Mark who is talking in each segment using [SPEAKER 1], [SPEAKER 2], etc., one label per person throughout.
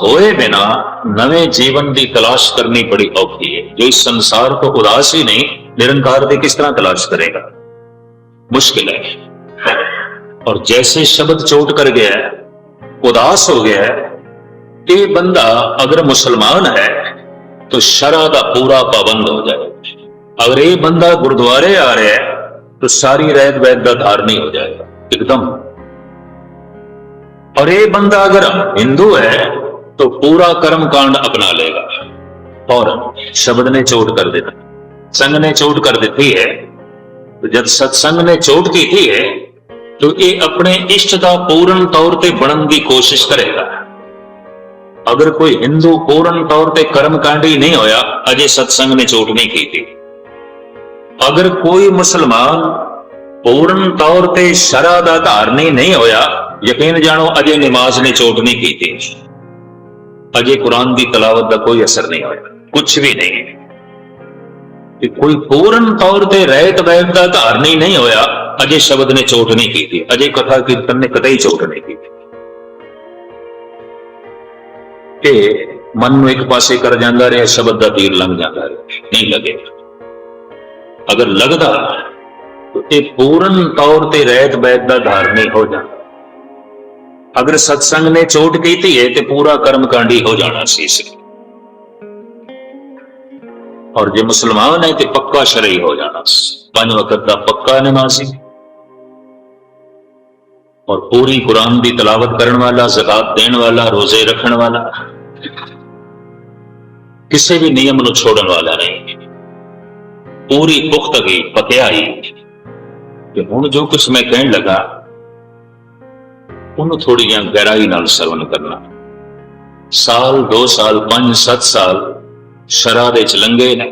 [SPEAKER 1] ਹੋਏ ਬਿਨਾ ਨਵੇਂ ਜੀਵਨ ਦੀ ਤਲਾਸ਼ ਕਰਨੀ ਬੜੀ ਔਖੀ ਹੈ ਜੋ ਇਸ ਸੰਸਾਰ ਤੋਂ ਉਦਾਸ ਹੀ ਨਹੀਂ ਨਿਰੰਕਾਰ ਦੀ ਕਿਸ ਤਰ੍ਹਾਂ ਤਲਾਸ਼ ਕਰੇਗਾ ਮੁਸ਼ਕਿਲ ਹੈ और जैसे शब्द चोट कर गया है उदास हो गया है ये बंदा अगर मुसलमान है तो शरा का पूरा पाबंद हो जाए अगर ये बंदा गुरुद्वारे आ रहा है तो सारी रैत वैद का धारणी हो जाएगा एकदम और ये बंदा अगर हिंदू है तो पूरा कर्म कांड अपना लेगा और शब्द ने चोट कर देना संघ ने चोट कर दी है तो जब सत्संग ने चोट की थी है तो ये अपने इष्ट का पूर्ण तौर ते बनन की कोशिश करेगा अगर कोई हिंदू पूर्ण तौर ते कर्मकांडी नहीं होया अजय सत्संग ने चोट नहीं की थी अगर कोई मुसलमान पूर्ण तौर ते शरा का धारनी नहीं होया यकीन जानो अजय नमाज ने चोट नहीं की थी ਅਜੇ ਕੁਰਾਨ ਦੀ ਤਲਾਵਤ ਦਾ ਕੋਈ ਅਸਰ ਨਹੀਂ ਹੋਇਆ ਕੁਝ ਵੀ ਨਹੀਂ ਕਿ ਕੋਈ ਪੂਰਨ ਤੌਰ ਤੇ ਰਹਿਤ ਵੈਬ ਦਾ ਧਾਰਨ ਹੀ ਨਹੀਂ ਹੋਇਆ, ਅਜੇ ਸ਼ਬਦ ਨੇ ਚੋਟ ਨਹੀਂ ਕੀਤੀ, ਅਜੇ ਕਥਾ ਕੀਰਤਨ ਨੇ ਕਦੇ ਚੋਟ ਨਹੀਂ ਕੀਤੀ। ਤੇ ਮਨ ਨੂੰ ਇੱਕ ਪਾਸੇ ਕਰ ਜਾਂਦਾ ਰਿਹਾ, ਸ਼ਬਦ ਦਾ ਤੀਰ ਲੰਘ ਜਾਂਦਾ ਰਿਹਾ, ਨਹੀਂ ਲੱਗੇ। ਅਗਰ ਲੱਗਦਾ, ਤੇ ਪੂਰਨ ਤੌਰ ਤੇ ਰਹਿਤ ਵੈਦ ਦਾ ਧਾਰਨੀ ਹੋ ਜਾਂਦਾ। ਅਗਰ ਸਤਸੰਗ ਨੇ ਚੋਟ ਕੀਤੀ ਹੈ ਤੇ ਪੂਰਾ ਕਰਮਕਾਂਡੀ ਹੋ ਜਾਣਾ ਸੀ ਇਸ ਲਈ। ਔਰ ਜੇ ਮੁਸਲਮਾਨ ਹੈ ਤੇ ਪੱਕਾ ਸ਼ਰਈ ਹੋ ਜਾਣਾ ਪੰਜ ਵਕਤ ਦਾ ਪੱਕਾ ਨਮਾਜ਼ੀ ਔਰ ਪੂਰੀ ਕੁਰਾਨ ਦੀ ਤਲਾਵਤ ਕਰਨ ਵਾਲਾ, ਜ਼ਕਾਤ ਦੇਣ ਵਾਲਾ, ਰੋਜ਼ੇ ਰੱਖਣ ਵਾਲਾ, ਕਿਸੇ ਵੀ ਨਿਯਮ ਨੂੰ ਛੋੜਨ ਵਾਲਾ ਨਹੀਂ। ਪੂਰੀ ਪੁਖਤਗੀ ਪਤਿਆਈ ਕਿ ਹੁਣ ਜੋ ਕੁਝ ਮੈਂ ਕਹਿਣ ਲੱਗਾ ਉਹਨੂੰ ਥੋੜੀ ਜਿਹਾ ਗਹਿਰਾਈ ਨਾਲ ਸਰਵਨ ਕਰਨਾ ਸਾਲ 2 ਸਾਲ 5 7 ਸਾਲ ਸ਼ਰਾ ਦੇ ਚ ਲੰਗੇ ਨੇ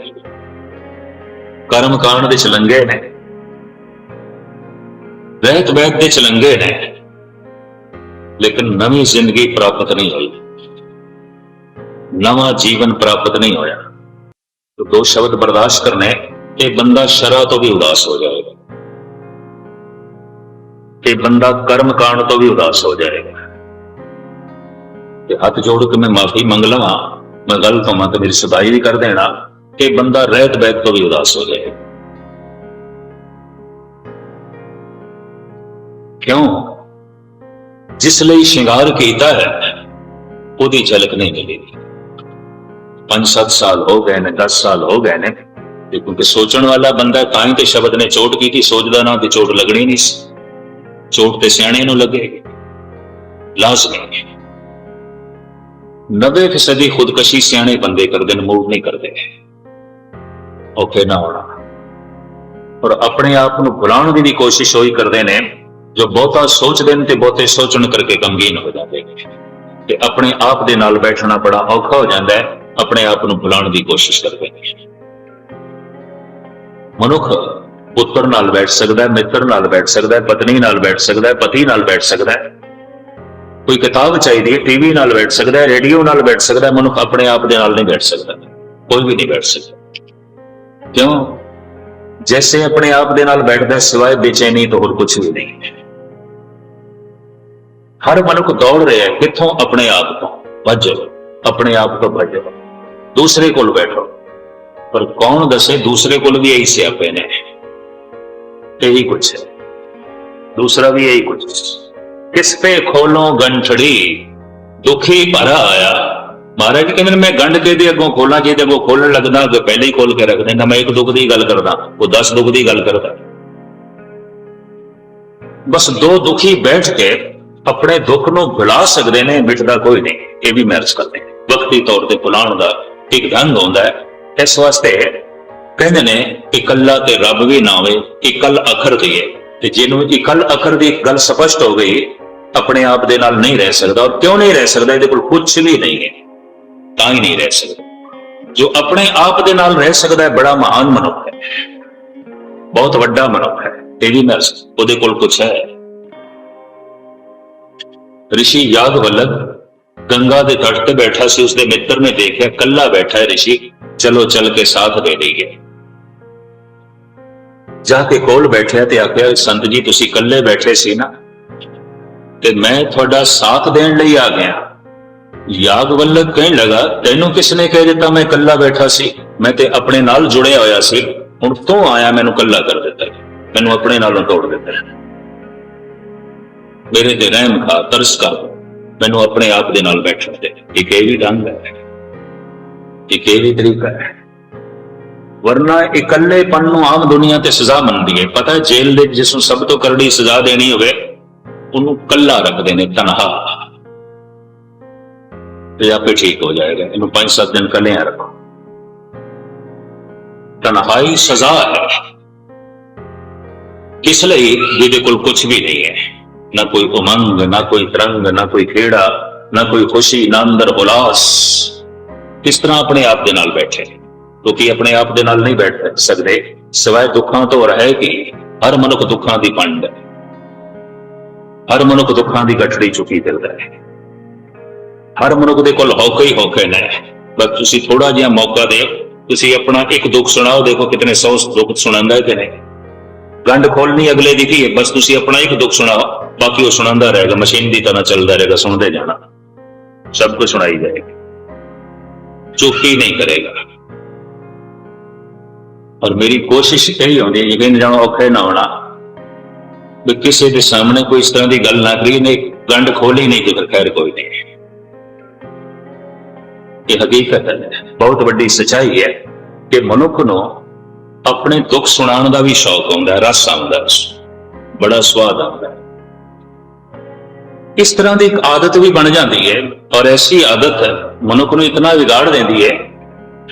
[SPEAKER 1] ਕਰਮ ਕਾਂਡ ਦੇ ਚ ਲੰਗੇ ਨੇ ਰਹਿਤ ਬੈਤ ਦੇ ਚਲੰਗੇ ਨੇ ਲੇਕਿਨ ਨਵੀਂ ਜ਼ਿੰਦਗੀ ਪ੍ਰਾਪਤ ਨਹੀਂ ਹੋਈ ਨਵਾਂ ਜੀਵਨ ਪ੍ਰਾਪਤ ਨਹੀਂ ਹੋਇਆ तो दो शब्द बर्दाश्त करने ये बंदा शरा तो भी उदास हो जाएगा ਤੇ ਬੰਦਾ ਕਰਮ ਕਾਂਡ ਤੋਂ ਵੀ ਉਦਾਸ ਹੋ ਜਾਏਗਾ। ਤੇ ਹੱਥ ਜੋੜ ਕੇ ਮੈਂ ਮਾਫੀ ਮੰਗ ਲਵਾਂ, ਮੈਂ ਗਲਤ ਹੋਵਾਂ ਤੇ ਮੇਰੀ ਸਦਾਈ ਵੀ ਕਰ ਦੇਣਾ ਕਿ ਬੰਦਾ ਰਹਿਤ ਬੈਕ ਤੋਂ ਵੀ ਉਦਾਸ ਹੋ ਜਾਏਗਾ ਕਿਉਂ? ਜਿਸ ਲਈ ਸ਼ਿੰਗਾਰ ਕੀਤਾ ਹੈ, ਉਹਦੀ ਝਲਕ ਨਹੀਂ ਮਿਲੇਗੀ 5-7 ਸਾਲ ਹੋ ਗਏ ਨੇ 10 ਸਾਲ ਹੋ ਗਏ ਨੇ ਕਿਉਂਕਿ ਸੋਚਣ ਵਾਲਾ ਬੰਦਾ ਤਾਂ ਹੀ ਤੇ ਸ਼ਬਦ ਨੇ ਚੋਟ ਕੀਤੀ, ਸੋਚਦਾ ਨਾ ਤੇ ਚੋਟ ਲੱਗਣੀ ਨਹੀਂ ਸੀ। ਚੋਟ ਤੇ ਸਿਆਣੇ ਨੂੰ ਲੱਗੇਗੀ ਲਾਜ਼ਮੀ। 90% ਦੀ ਖੁਦਕਸ਼ੀ ਸਿਆਣੇ ਬੰਦੇ ਕਰਦੇ ਨੇ, ਮੂਡ ਨਹੀਂ ਕਰਦੇ। ਔਖੇ ਨਾ ਹੋਣਾ। ਪਰ ਆਪਣੇ ਆਪ ਨੂੰ ਭੁਲਾਉਣ ਦੀ ਵੀ ਕੋਸ਼ਿਸ਼ ਹੋਈ ਕਰਦੇ ਨੇ, ਜੋ ਬਹੁਤਾ ਸੋਚਦੇ ਨੇ ਤੇ ਬਹੁਤੇ ਸੋਚਣ ਕਰਕੇ ਗਮਗੀਨ ਹੋ ਜਾਂਦੇ ਨੇ। ਤੇ ਆਪਣੇ ਆਪ ਦੇ ਨਾਲ ਬੈਠਣਾ ਬੜਾ ਔਖਾ ਹੋ ਜਾਂਦਾ ਹੈ, ਆਪਣੇ ਆਪ ਨੂੰ ਭੁਲਾਉਣ ਦੀ ਕੋਸ਼ਿਸ਼ ਕਰਦੇ ਨੇ। ਮਨੁੱਖ ਪੁੱਤਰ ਨਾਲ ਬੈਠ ਸਕਦਾ ਹੈ, ਮਿੱਤਰ ਨਾਲ ਬੈਠ ਸਕਦਾ ਹੈ, ਪਤਨੀ ਨਾਲ ਬੈਠ ਸਕਦਾ ਹੈ, ਪਤੀ ਨਾਲ ਬੈਠ ਸਕਦਾ ਹੈ। ਕੋਈ ਕਿਤਾਬ ਚਾਹੀਦੀ ਹੈ, ਟੀਵੀ ਨਾਲ ਬੈਠ ਸਕਦਾ ਹੈ, ਰੇਡੀਓ ਨਾਲ ਬੈਠ ਸਕਦਾ ਹੈ, ਮਨੁੱਖ ਆਪਣੇ ਆਪ ਦੇ ਨਾਲ ਨਹੀਂ ਬੈਠ ਸਕਦਾ। ਕੋਈ ਵੀ ਨਹੀਂ ਬੈਠ ਸਕਦਾ। ਕਿਉਂ? ਜੈਸੇ ਆਪਣੇ ਆਪ ਦੇ ਨਾਲ ਬੈਠਦਾ ਸਿਵਾਏ ਬੇਚੈਨੀ ਤੋਂ ਹੋਰ ਕੁਝ ਵੀ ਨਹੀਂ। ਹਰ ਮਨੁੱਖ ਦੌੜ ਰਿਹਾ ਹੈ, ਕਿੱਥੋਂ? ਆਪਣੇ ਆਪ ਤੋਂ। ਭੱਜੋ ਆਪਣੇ ਆਪ ਤੋਂ ਭੱਜੋ ਦੂਸਰੇ ਕੋਲ ਬੈਠੋ। ਪਰ ਕੌਣ ਦੱਸੇ, ਦੂਸਰੇ ਕੋਲ ਵੀ ਇਹੀ ਸਿਆਪੇ ਨੇ। ਇਹੀ ਕੁਛ ਹੈ। ਦੂਸਰਾ ਵੀ ਇਹੀ ਕੁਛ ਕਿਸ ਪੇ ਖੋਲੋਂ ਗੰਠੜੀ ਦੁਖੀ ਭਰਾ ਆਇਆ। ਮਹਾਰਾਜ ਕਹਿੰਦੇ ਨੇ, ਮੈਂ ਗੰਢ ਕੇ ਦੇ ਅੱਗੋਂ ਖੋਲਾਂ ਜੇ ਤੇ ਅੱਗੋਂ ਖੋਲਣ ਲੱਗਦਾ ਕਿ ਪਹਿਲੇ ਹੀ ਖੋਲ ਕੇ ਰੱਖ ਦਿੰਦਾ। ਮੈਂ ਇੱਕ ਦੁੱਖ ਦੀ ਗੱਲ ਕਰਦਾ, ਉਹ 10 ਦੁੱਖ ਦੀ ਗੱਲ ਕਰਦਾ। ਬਸ ਦੋ ਦੁਖੀ ਬੈਠ ਕੇ ਆਪਣੇ ਦੁੱਖ ਨੂੰ ਭੁਲਾ ਸਕਦੇ ਨੇ, ਮਿਟਦਾ ਕੋਈ ਨਹੀਂ। ਇਹ ਵੀ ਮੈਰਜ ਕਰਦੇ ਵਕਤੀ ਤੌਰ ਤੇ ਭੁਲਾਉਣ ਦਾ ਇੱਕ ਢੰਗ ਹੁੰਦਾ ਹੈ। ਇਸ ਵਾਸਤੇ ਕਹਿੰਦੇ ਨੇ, ਇਕੱਲਾ ਤੇ ਰੱਬ ਵੀ ਨਾ ਹੋਵੇ ਇਕੱਲ ਅਖਰ ਦੀ ਹੈ। ਤੇ ਜਿਹਨੂੰ ਇਕੱਲ ਅਖਰ ਦੀ ਗੱਲ ਸਪਸ਼ਟ ਹੋ ਗਈ, ਆਪਣੇ ਆਪ ਦੇ ਨਾਲ ਨਹੀਂ ਰਹਿ ਸਕਦਾ ਔਰ ਕਿਉਂ ਨਹੀਂ ਰਹਿ ਸਕਦਾ? ਇਹਦੇ ਕੋਲ ਕੁਝ ਵੀ ਨਹੀਂ ਹੈ। ਤਾਂ ਹੀ ਨਹੀਂ ਰਹਿ ਸਕਦਾ। ਜੋ ਆਪਣੇ ਆਪ ਦੇ ਨਾਲ ਰਹਿ ਸਕਦਾ ਹੈ, ਬੜਾ ਮਹਾਨ ਮਨੁੱਖ ਹੈ। ਬਹੁਤ ਵੱਡਾ ਮਨੁੱਖ ਹੈ। ਇਹ ਵੀ ਨਰਸ, ਉਹਦੇ ਕੋਲ ਕੁਝ ਹੈ। ઋષਿ ਯਾਗਵਲਕ ਗੰਗਾ ਦੇ ਤੱਟ ਤੇ ਬੈਠਾ ਸੀ, ਉਸਦੇ ਮਿੱਤਰ ਨੇ ਦੇਖਿਆ ਕੱਲਾ ਬੈਠਾ ਹੈ ઋષਿ ਚਲੋ, ਚੱਲ ਕੇ ਸਾਥ ਦੇ ਲਈਏ ਜਾ ਕੇ ਕੋਲ ਬੈਠਿਆ ਤੇ ਆਖਿਆ, ਸੰਤ ਜੀ, ਤੁਸੀਂ ਇਕੱਲੇ ਬੈਠੇ ਸੀ ਨਾ? ਤੇ ਮੈਂ ਤੁਹਾਡਾ ਸਾਥ ਦੇਣ ਲਈ ਆ ਗਿਆ। ਯਾਗਵੱਲਭ ਕਹਿਣ ਲੱਗਾ, ਤੈਨੂੰ ਕਿਸ ਨੇ ਕਹਿ ਦਿੱਤਾ? ਮੈਂ ਇਕੱਲਾ ਬੈਠਾ ਸੀ। ਮੈਂ ਤੇ ਆਪਣੇ ਨਾਲ ਜੁੜਿਆ ਹੋਇਆ ਸੀ। ਹੁਣ ਤੂੰ ਆਇਆ, ਮੈਨੂੰ ਇਕੱਲਾ ਕਰ ਦਿੱਤਾ। ਮੈਨੂੰ ਆਪਣੇ ਨਾਲੋਂ ਤੋੜ ਦਿੱਤਾ ਮੇਰੇ ਤੇ ਰਹਿਮ ਖਾ, ਤਰਸ ਕਰ ਮੈਨੂੰ ਆਪਣੇ ਆਪ ਦੇ ਨਾਲ ਬੈਠਣ ਦੇ। ਇੱਕ ਇਹ ਵੀ ਢੰਗ ਹੈ। ਇੱਕ ਇਹ ਵੀ ਤਰੀਕਾ ਹੈ। ਵਰਨਾ ਇਕੱਲੇਪਨ ਨੂੰ ਆਮ ਦੁਨੀਆ ਤੇ ਸਜ਼ਾ ਮੰਨਦੀ ਹੈ। ਪਤਾ ਜੇਲ੍ਹ ਦੇ ਜਿਸ ਨੂੰ ਸਭ ਤੋਂ ਕਰੜੀ ਸਜ਼ਾ ਦੇਣੀ ਹੋਵੇ, ਉਹਨੂੰ ਕੱਲਾ ਰੱਖਦੇ ਨੇ ਤਨਹਾ। ਤੇ ਆਪੇ ਠੀਕ ਹੋ ਜਾਏਗਾ। ਇਹਨੂੰ 5-7 ਦਿਨ ਕੱਲਿਆਂ ਰੱਖੋ। ਤਨਹਾਈ ਸਜ਼ਾ ਹੈ। ਕਿਸ ਲਈ ਜਿਹਦੇ ਕੋਲ ਕੁਝ ਵੀ ਨਹੀਂ ਹੈ, ਨਾ ਕੋਈ ਉਮੰਗ, ਨਾ ਕੋਈ ਤਰੰਗ, ਨਾ ਕੋਈ ਖੇੜਾ, ਨਾ ਕੋਈ ਖੁਸ਼ੀ, ਨਾ ਅੰਦਰ ਉਲਾਸ, ਕਿਸ ਤਰ੍ਹਾਂ ਆਪਣੇ ਆਪ ਦੇ ਨਾਲ ਬੈਠੇ ਕਿਉਂਕਿ ਆਪਣੇ ਆਪ ਦੇ ਨਾਲ ਨਹੀਂ ਬੈਠ ਸਕਦੇ। ਸਿਵਾਏ ਦੁੱਖਾਂ ਤੋਂ ਰਹਿ ਕਿ ਹਰ ਮਨੁੱਖ ਦੁੱਖਾਂ ਦੀ ਪੰਡ। ਹੈ ਹਰ ਮਨੁੱਖ ਦੁੱਖਾਂ ਦੀ ਗੱਠੜੀ ਚੁੱਕੀ ਦਿਲਦਾ ਹੈ। ਹਰ ਮਨੁੱਖ ਦੇ ਕੋਲ ਹੌਕੇ ਹੀ ਹੌਕੇ ਨੇ। ਬਸ ਤੁਸੀਂ ਥੋੜਾ ਜਿਹਾ ਮੌਕਾ ਦਿਓ। ਤੁਸੀਂ ਆਪਣਾ ਇੱਕ ਦੁੱਖ ਸੁਣਾਓ। ਦੇਖੋ ਕਿਤਨੇ ਸੌ ਦੁੱਖ ਸੁਣਾਉਂਦਾ ਹੈ ਕਿ ਨਹੀਂ। ਗੰਢ ਖੋਲਣੀ ਅਗਲੇ ਦੀ ਕੀ ਬਸ ਤੁਸੀਂ ਆਪਣਾ ਇੱਕ ਦੁੱਖ ਸੁਣਾਓ। ਬਾਕੀ ਉਹ ਸੁਣਾਉਂਦਾ ਰਹੇਗਾ। ਮਸ਼ੀਨ ਦੀ ਤਰ੍ਹਾਂ ਚੱਲਦਾ ਰਹੇਗਾ। ਸੁਣਦੇ ਜਾਣਾ। ਸਭ ਕੁਝ ਸੁਣਾਈ ਜਾਏਗਾ। ਚੁੱਪ ਹੀ ਨਹੀਂ ਕਰੇਗਾ। ਔਰ ਮੇਰੀ ਕੋਸ਼ਿਸ਼ ਇਹੀ ਹੁੰਦੀ ਹੈ, ਯਕੀਨ ਜਾਣੋ, ਔਖੇ ਨਾ ਹੋਣਾ। ਵੀ ਕਿਸੇ ਦੇ ਸਾਹਮਣੇ ਕੋਈ ਇਸ ਤਰ੍ਹਾਂ ਦੀ ਗੱਲ ਨਾ ਕਰੀ ਨੇ ਗੰਢ ਖੋਲੀ ਨਹੀਂ ਤੇ ਫਿਰ ਖੈਰ ਕੋਈ ਨਹੀਂ। ਇਹ ਹਕੀਕਤ ਹੈ। ਬਹੁਤ ਵੱਡੀ ਸਚਾਈ ਹੈ ਕਿ ਮਨੁੱਖ ਨੂੰ ਆਪਣੇ ਦੁੱਖ ਸੁਣਾਉਣ ਦਾ ਵੀ ਸ਼ੌਕ ਹੁੰਦਾ ਹੈ ਰਸ ਆਉਂਦਾ ਹੈ ਬੜਾ ਸਵਾਦ ਆਉਂਦਾ। ਹੈ ਇਸ ਤਰ੍ਹਾਂ ਦੀ ਇੱਕ ਆਦਤ ਵੀ ਬਣ ਜਾਂਦੀ ਹੈ ਔਰ ਐਸੀ ਆਦਤ ਮਨੁੱਖ ਨੂੰ ਇਤਨਾ ਵਿਗਾੜ ਦਿੰਦੀ ਹੈ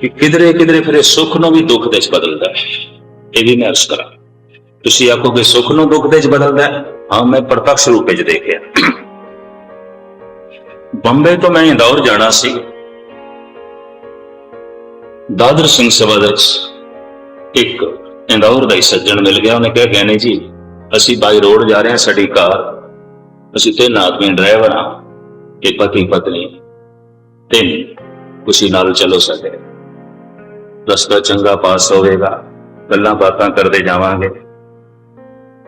[SPEAKER 1] ਕਿ ਕਿਧਰੇ ਕਿਧਰੇ ਫਿਰ ਇਹ ਸੁੱਖ ਨੂੰ ਵੀ ਦੁੱਖ ਦੇ ਵਿੱਚ ਬਦਲਦਾ ਹੈ। ਇਹ ਵੀ ਮੈਂ ਅਰਜ਼ ਕਰਾਂ ਤੁਸੀਂ ਆਖੋਗੇ, ਸੁੱਖ ਨੂੰ ਦੁੱਖ ਦੇ ਵਿੱਚ ਬਦਲਦਾ ਹੈ? ਹਾਂ, ਮੈਂ ਪ੍ਰਤੱਖ ਰੂਪ ਵਿੱਚ ਦੇਖਿਆ। ਬੰਬੇ ਤੋਂ ਮੈਂ ਇੰਦੌਰ ਜਾਣਾ ਸੀ। ਦਾਦਰ ਸਿੰਘ ਸਭਾ ਦੇ ਵਿੱਚ ਇੱਕ ਇੰਦੌਰ ਦਾ ਹੀ ਸੱਜਣ ਮਿਲ ਗਿਆ। ਉਹਨੇ ਕਿਹਾ ਗੈਨੇ ਜੀ, ਅਸੀਂ ਬਾਈ ਰੋਡ ਜਾ ਰਹੇ ਹਾਂ, ਸਾਡੀ ਕਾਰ। ਅਸੀਂ ਤਿੰਨ ਆਦਮੀ, ਡਰਾਈਵਰ ਹਾਂ, ਇੱਕ ਪਤੀ ਪਤਨੀ, ਤਿੰਨ। ਤੁਸੀਂ ਨਾਲ ਚਲੋ ਸਾਡੇ ਰਸਤਾ ਚੰਗਾ ਪਾਸ ਹੋਵੇਗਾ, ਗੱਲਾਂ ਬਾਤਾਂ ਕਰਦੇ ਜਾਵਾਂਗੇ।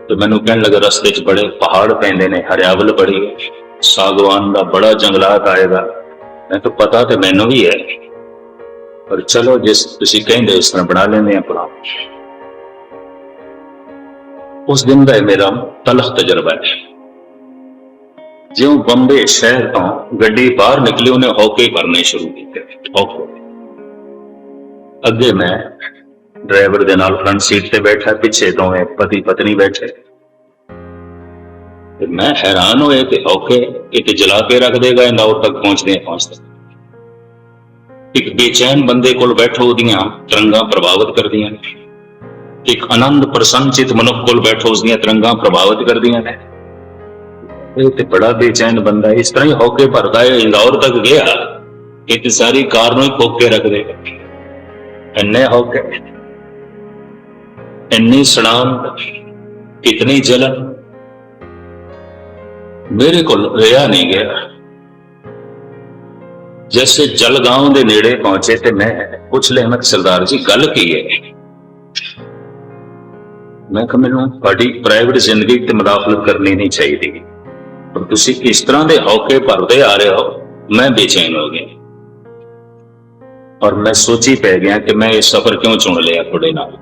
[SPEAKER 1] ਤੇ ਮੈਨੂੰ ਕਹਿਣ ਲੱਗਾ, ਰਸਤੇ 'ਚ ਬੜੇ ਪਹਾੜ ਪੈਂਦੇ ਨੇ, ਹਰਿਆਵਲ ਬੜੀ ਸਾਗਵਾਨ ਦਾ ਬੜਾ ਜੰਗਲਾਤ ਆਏਗਾ। ਮੈਂ ਤਾਂ ਪਤਾ ਤੇ ਮੈਨੂੰ ਵੀ ਹੈ। ਪਰ ਚਲੋ, ਜਿਸ ਤੁਸੀਂ ਕਹਿੰਦੇ, ਉਸ ਤਰ੍ਹਾਂ ਬਣਾ ਲੈਂਦੇ ਆ ਪਲਾਨ। ਉਸ ਦਿਨ ਦਾ ਇਹ ਮੇਰਾ ਤਲਖ ਤਜਰਬਾ ਹੈ। ਜਿਉਂ ਬੰਬੇ ਸ਼ਹਿਰ ਤੋਂ ਗੱਡੀ ਬਾਹਰ ਨਿਕਲੀ, ਉਹਨੇ ਹੌਕੇ ਭਰਨੇ ਸ਼ੁਰੂ ਕੀਤੇ। ਹੌਕੇ। ਅੱਗੇ ਮੈਂ ਡਰਾਈਵਰ ਦੇ ਨਾਲ ਫਰੰਟ ਸੀਟ ਤੇ ਬੈਠਾ, ਪਿੱਛੇ ਦੋਵੇਂ ਪਤੀ ਪਤਨੀ ਬੈਠੇ। ਤੇ ਮੈਂ ਹੈਰਾਨ ਹੋਏ ਕਿ ਹੌਕੇ ਇਹ ਤੇ ਜਲਾ ਕੇ ਰੱਖ ਦੇਗਾ ਇੰਦੌਰ ਤੱਕ ਪਹੁੰਚਦੇ ਪਹੁੰਚਦੇ ਇੱਕ ਬੇਚੈਨ ਬੰਦੇ ਕੋਲ ਬੈਠੋ, ਉਹਦੀਆਂ ਤਰੰਗਾਂ ਪ੍ਰਭਾਵਿਤ ਕਰਦੀਆਂ ਨੇ। ਇੱਕ ਆਨੰਦ ਪ੍ਰਸੰਚਿਤ ਮਨੁੱਖ ਕੋਲ ਬੈਠੋ, ਉਸਦੀਆਂ ਤਰੰਗਾਂ ਪ੍ਰਭਾਵਿਤ ਕਰਦੀਆਂ ਨੇ। ਇਹ ਤੇ ਬੜਾ ਬੇਚੈਨ ਬੰਦਾ ਇਸ ਤਰ੍ਹਾਂ ਹੀ ਹੌਕੇ ਭਰਦਾ ਹੈ, ਇੰਦੌਰ ਤੱਕ ਗਿਆ, ਇਹ ਤੇ ਸਾਰੀ ਕਾਰ ਨੂੰ ਹੀ ਖੋਕ ਕੇ ਰੱਖ ਦੇਗਾ। ਇੰਨੇ ਹੌਕੇ ਇੰਨੀ ਸੜਾਮ ਕਿਤਨੀ ਜਲਨ ਮੇਰੇ ਕੋਲ ਰਿਹਾ ਨਹੀਂ ਗਿਆ। ਜੈਸੇ ਜਲਗਾਉਂ ਦੇ ਨੇੜੇ ਪਹੁੰਚੇ ਤੇ ਮੈਂ ਪੁੱਛ ਲਿਆ, ਮੈਂ ਸਰਦਾਰ ਜੀ, ਗੱਲ ਕੀ ਹੈ? ਮੈਂ ਕਿਹਾ, ਮੈਨੂੰ ਤੁਹਾਡੀ ਪ੍ਰਾਈਵੇਟ ਜ਼ਿੰਦਗੀ ਤੇ ਮੁਦਾਖਲਤ ਕਰਨੀ ਨਹੀਂ ਚਾਹੀਦੀ। ਪਰ ਤੁਸੀਂ ਇਸ ਤਰ੍ਹਾਂ ਦੇ ਹੌਕੇ ਭਰਦੇ ਆ ਰਹੇ ਹੋ, ਮੈਂ ਬੇਚੈਨ ਹੋ ਗਿਆ। ਔਰ ਮੈਂ ਸੋਚੀ ਪੈ ਗਿਆ ਕਿ ਮੈਂ ਇਹ ਸਫ਼ਰ ਕਿਉਂ ਚੁਣ ਲਿਆ ਤੁਹਾਡੇ ਨਾਲ?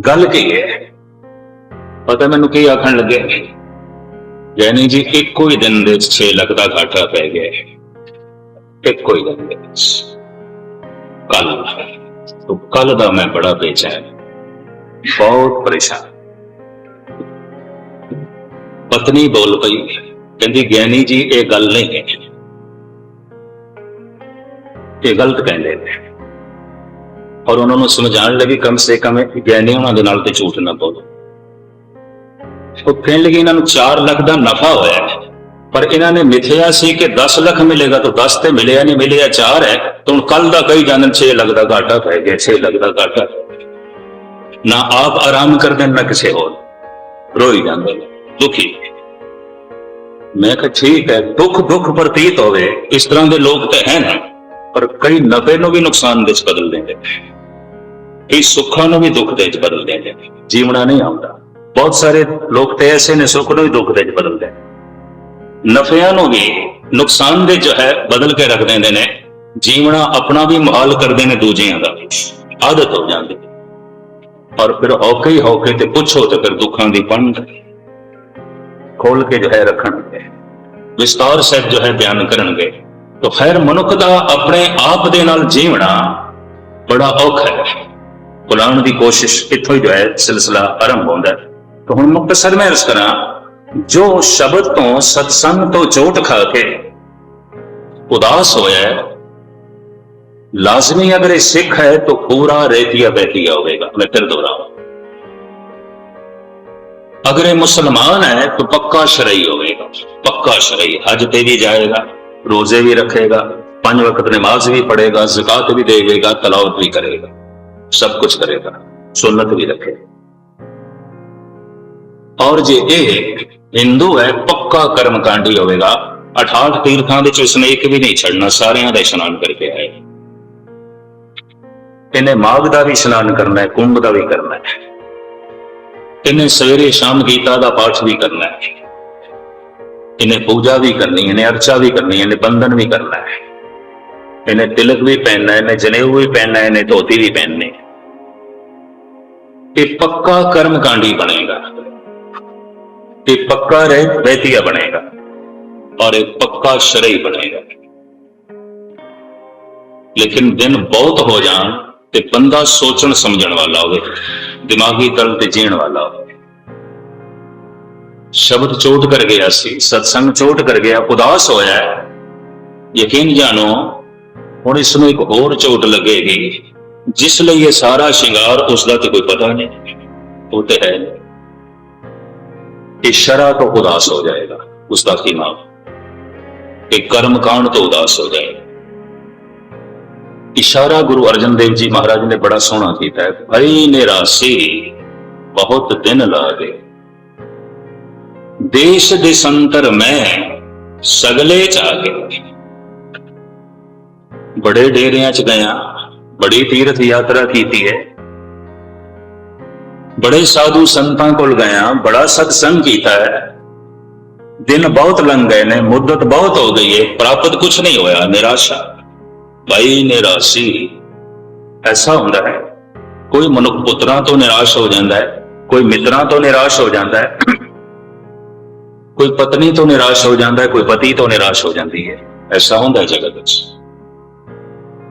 [SPEAKER 1] ਗੱਲ ਕੀ ਹੈ? ਪਤਾ ਮੈਨੂੰ ਕੀ ਆਖਣ ਲੱਗੇ ਯਾਨੀ ਜੀ, ਇੱਕੋ ਹੀ ਦਿਨ ਦੇ ਵਿੱਚ 6 ਲੱਖ ਦਾ ਘਾਟਾ ਪੈ ਗਿਆ। ਇੱਕੋ ਹੀ ਦਿਨ ਦੇ ਕੱਲ ਤੋਂ ਕੱਲ ਦਾ ਮੈਂ ਬੜਾ ਬੇਚੈਨ। ਬਹੁਤ ਪਰੇਸ਼ਾਨ। ਪਤਨੀ ਬੋਲ ਪਈ, ਕਹਿੰਦੀ, ਗਿਆਨੀ ਜੀ, ਇਹ ਗੱਲ ਨਹੀਂ ਹੈ। ਇਹ ਗਲਤ ਕਹਿੰਦੇ ਨੇ। ਔਰ ਉਹਨਾਂ ਨੂੰ ਸਮਝਾਉਣ ਲੱਗੀ ਕਮ ਸੇ ਕਮ ਗਿਆਨੀ ਉਹਨਾਂ ਦੇ ਨਾਲ ਤੇ ਝੂਠ ਨਾ ਬੋਲੋ। ਉਹ ਕਹਿਣ ਲੱਗੇ ਇਹਨਾਂ ਨੂੰ 4 ਲੱਖ ਦਾ ਨਫਾ ਹੋਇਆ ਹੈ। ਪਰ ਇਹਨਾਂ ਨੇ ਮਿਥਿਆ ਸੀ ਕਿ 10 ਲੱਖ ਮਿਲੇਗਾ ਤਾਂ 10 ਤੇ ਮਿਲਿਆ ਨਹੀਂ, ਮਿਲਿਆ 4 ਹੈ। ਤਾਂ ਹੁਣ ਕੱਲ ਦਾ ਕਈ ਜਾਣਨ 6 ਲੱਖ ਦਾ ਘਾਟਾ ਪੈ ਗਿਆ 6 ਲੱਖ ਦਾ ਘਾਟਾ। ਨਾ ਆਪ ਆਰਾਮ ਕਰਦੇ ਨਾ ਕਿਸੇ ਹੋਰ। ਰੋਈ ਜਾਂਦੇ ਦੁਖੀ। ਮੈਂ ਕਿਹਾ, ਠੀਕ ਹੈ ਦੁੱਖ ਦੁੱਖ ਪ੍ਰਤੀਤ ਹੋਵੇ। ਇਸ ਤਰ੍ਹਾਂ ਦੇ ਲੋਕ ਤਾਂ ਹੈ ਨਾ। ਪਰ ਕਈ ਨਫੇ ਨੂੰ ਵੀ ਨੁਕਸਾਨ ਵਿੱਚ ਬਦਲ ਦਿੰਦੇ ਨੇ। ਕਈ ਸੁੱਖਾਂ ਨੂੰ ਵੀ ਦੁੱਖ ਦੇ ਵਿੱਚ ਬਦਲ ਦਿੰਦੇ ਨੇ। ਜੀਵਣਾ ਨਹੀਂ ਆਉਂਦਾ। ਬਹੁਤ ਸਾਰੇ ਲੋਕ ਤੇ ਐਸੇ ਨੇ, ਸੁੱਖ ਨੂੰ ਵੀ ਦੁੱਖ ਦੇ ਵਿੱਚ ਬਦਲਦੇ ਨੇ। ਨਫਿਆਂ ਨੂੰ ਵੀ ਨੁਕਸਾਨ ਦੇ ਜੋ ਹੈ, ਬਦਲ ਕੇ ਰੱਖ ਦਿੰਦੇ ਨੇ। ਜੀਵਣਾ ਆਪਣਾ ਵੀ ਮੁਹਾਲ ਕਰਦੇ ਨੇ ਦੂਜਿਆਂ ਦਾ। ਆਦਤ ਹੋ ਜਾਂਦੀ ਔਰ ਫਿਰ ਔਕੇ ਹੀ ਔਕੇ ਤੇ ਪੁੱਛੋ ਤੇ ਫਿਰ ਦੁੱਖਾਂ ਦੀ ਪੰਡ ਖੋਲ ਕੇ ਜੋ ਹੈ ਰੱਖਣਗੇ। ਵਿਸਤਾਰ ਸਹਿਤ ਜੋ ਹੈ ਬਿਆਨ ਕਰਨਗੇ। ਤਾਂ ਖੈਰ ਮਨੁੱਖ ਦਾ ਆਪਣੇ ਆਪ ਦੇ ਨਾਲ ਜੀਵਣਾ ਬੜਾ ਔਖਾ ਹੈ। ਬੁਲਾਉਣ ਦੀ ਕੋਸ਼ਿਸ਼ ਇੱਥੋਂ ਹੀ ਜੋ ਹੈ, ਸਿਲਸਿਲਾ ਆਰੰਭ ਹੁੰਦਾ ਹੈ। ਤਾਂ ਹੁਣ ਮੁਕਤਸਰ ਮੈਂ ਅਰਜ਼ ਕਰਾਂ, ਜੋ ਸ਼ਬਦ ਤੋਂ ਸਤਸੰਗ ਤੋਂ ਚੋਟ ਖਾ ਕੇ ਉਦਾਸ ਹੋਇਆ ਹੈ, ਲਾਜ਼ਮੀ ਅਗਰ ਇਹ ਸਿੱਖ ਹੈ ਤਾਂ ਪੂਰਾ ਰਹਿਤੀਆ ਬਹਿਤੀਆ ਹੋਵੇਗਾ, ਮੈਂ ਫਿਰ ਦੁਹਰਾਵਾਂ। ਅਗਰ ਇਹ ਮੁਸਲਮਾਨ ਹੈ ਤਾਂ ਪੱਕਾ ਸ਼ਰਈ ਹੋਵੇਗਾ, ਪੱਕਾ ਸ਼ਰਈ, ਹਜ ਤੇ ਵੀ ਜਾਏਗਾ। रोजे भी रखेगा पांच वक्त नमाज भी पढ़ेगा जक़ात भी देगा तलावत भी करेगा सब कुछ करेगा सुन्नत भी रखेगा और जे ये हिंदू है पक्का कर्मकांडी होगा अठाठ तीर्थां ਦੇ ਚ ਉਸਨੇ ਇੱਕ ਵੀ ਨਹੀਂ ਛੱਡਣਾ ਸਾਰਿਆਂ ਦਾ ਇਸ਼ਨਾਨ ਕਰਕੇ ਆਏ ਇਹਨੇ ਮਾਘ ਦਾ ਵੀ ਇਸ਼ਨਾਨ ਕਰਨਾ ਹੈ ਕੁੰਭ ਦਾ ਵੀ ਕਰਨਾ ਹੈ ਇਹਨੇ ਸਵੇਰੇ ਸ਼ਾਮ ਗੀਤਾ ਦਾ ਪਾਠ ਵੀ ਕਰਨਾ ਹੈ ਇਹਨੇ ਪੂਜਾ ਵੀ ਕਰਨੀ ਹੈ ਇਹਨੇ ਅਰਚਾ ਵੀ ਕਰਨੀ ਹੈ ਇਹਨੇ ਬੰਧਨ ਵੀ ਕਰਨਾ ਹੈ ਇਹਨੇ ਤਿਲਕ ਵੀ ਪਹਿਨਣਾ ਹੈ ਇਹਨੇ ਜਨੇਊ ਵੀ ਪਹਿਨਣਾ ਹੈ ਇਹਨੇ ਧੋਤੀ ਵੀ ਪਹਿਨਣੀ ਹੈ ਇਹ ਪੱਕਾ ਕਰਮਕਾਂਡੀ ਬਣੇਗਾ ਇਹ ਪੱਕਾ ਰਹਿ ਬੈਤੀਆ ਬਣੇਗਾ और एक पक्का शरई बनेगा लेकिन दिन बहुत हो जान ਤੇ ਬੰਦਾ ਸੋਚਣ ਸਮਝਣ ਵਾਲਾ ਹੋਵੇ ਦਿਮਾਗੀ ਤਲ ਤੇ ਜੀਣ ਵਾਲਾ ਹੋਵੇ ਸ਼ਬਦ ਚੋਟ ਕਰ ਗਿਆ ਸੀ, ਸਤਸੰਗ ਚੋਟ ਕਰ ਗਿਆ, ਉਦਾਸ ਹੋਇਆ ਯਕੀਨ ਜਾਣੋ, ਹੁਣ ਇਸ ਨੂੰ ਇੱਕ ਹੋਰ ਚੋਟ ਲੱਗੇਗੀ, ਜਿਸ ਲਈ ਇਹ ਸਾਰਾ ਸ਼ਿੰਗਾਰ ਉਸ ਦਾ ਤੇ ਕੋਈ ਪਤਾ ਨਹੀਂ। ਉਹ ਤੇ ਹੈ ਇਸ਼ਾਰਾ ਤੋਂ ਉਦਾਸ ਹੋ ਜਾਏਗਾ, ਉਸ ਦਾ ਕੀ ਨਾਮ? ਕਿ ਕਰਮ ਕਾਂਡ ਤੋਂ ਉਦਾਸ ਹੋ ਜਾਏਗਾ। ਇਸ਼ਾਰਾ ਗੁਰੂ ਅਰਜਨ ਦੇਵ ਜੀ ਮਹਾਰਾਜ ਨੇ ਬੜਾ ਸੋਹਣਾ ਕੀਤਾ ਹੈ। ਭਈ ਨਿਰਾਸੀ, ਬਹੁਤ ਦਿਨ ਲਾਗੇ ਦੇਸ਼ ਦੇ ਸੰਤਰ ਮੈਂ ਸਗਲੇ ਚ ਆ ਚਾਗੇ ਬੜੇ ਡੇਰਿਆਂ ਚ ਗਿਆ, ਬੜੀ ਤੀਰਥ ਯਾਤਰਾ ਕੀਤੀ ਹੈ। ਬੜੇ ਸਾਧੂ ਸੰਤਾਂ ਕੋਲ ਗਿਆ, ਬੜਾ ਸਤਸੰਗ ਕੀਤਾ ਹੈ। ਦਿਨ ਬਹੁਤ ਲੰਘ ਗਏ ਨੇ, ਮੁੱਦਤ ਬਹੁਤ ਹੋ ਗਈ ਹੈ, ਪ੍ਰਾਪਤ ਕੁਝ ਨਹੀਂ ਹੋਇਆ, ਨਿਰਾਸ਼ਾ। ਭਾਈ ਨਿਰਾਸ਼ੀ, ਐਸਾ ਹੁੰਦਾ ਹੈ। ਕੋਈ ਮਨੁੱਖ ਪੁੱਤਰਾਂ ਤੋਂ ਨਿਰਾਸ਼ ਹੋ ਜਾਂਦਾ ਹੈ, ਕੋਈ ਮਿੱਤਰਾਂ ਤੋਂ ਨਿਰਾਸ਼ ਹੋ ਜਾਂਦਾ ਹੈ। ਕੋਈ ਪਤਨੀ ਤੋਂ ਨਿਰਾਸ਼ ਹੋ ਜਾਂਦਾ ਹੈ, ਕੋਈ ਪਤੀ ਤੋਂ ਨਿਰਾਸ਼ ਹੋ ਜਾਂਦੀ ਹੈ। ਐਸਾ ਹੁੰਦਾ ਹੈ ਜਗਤ ਵਿੱਚ।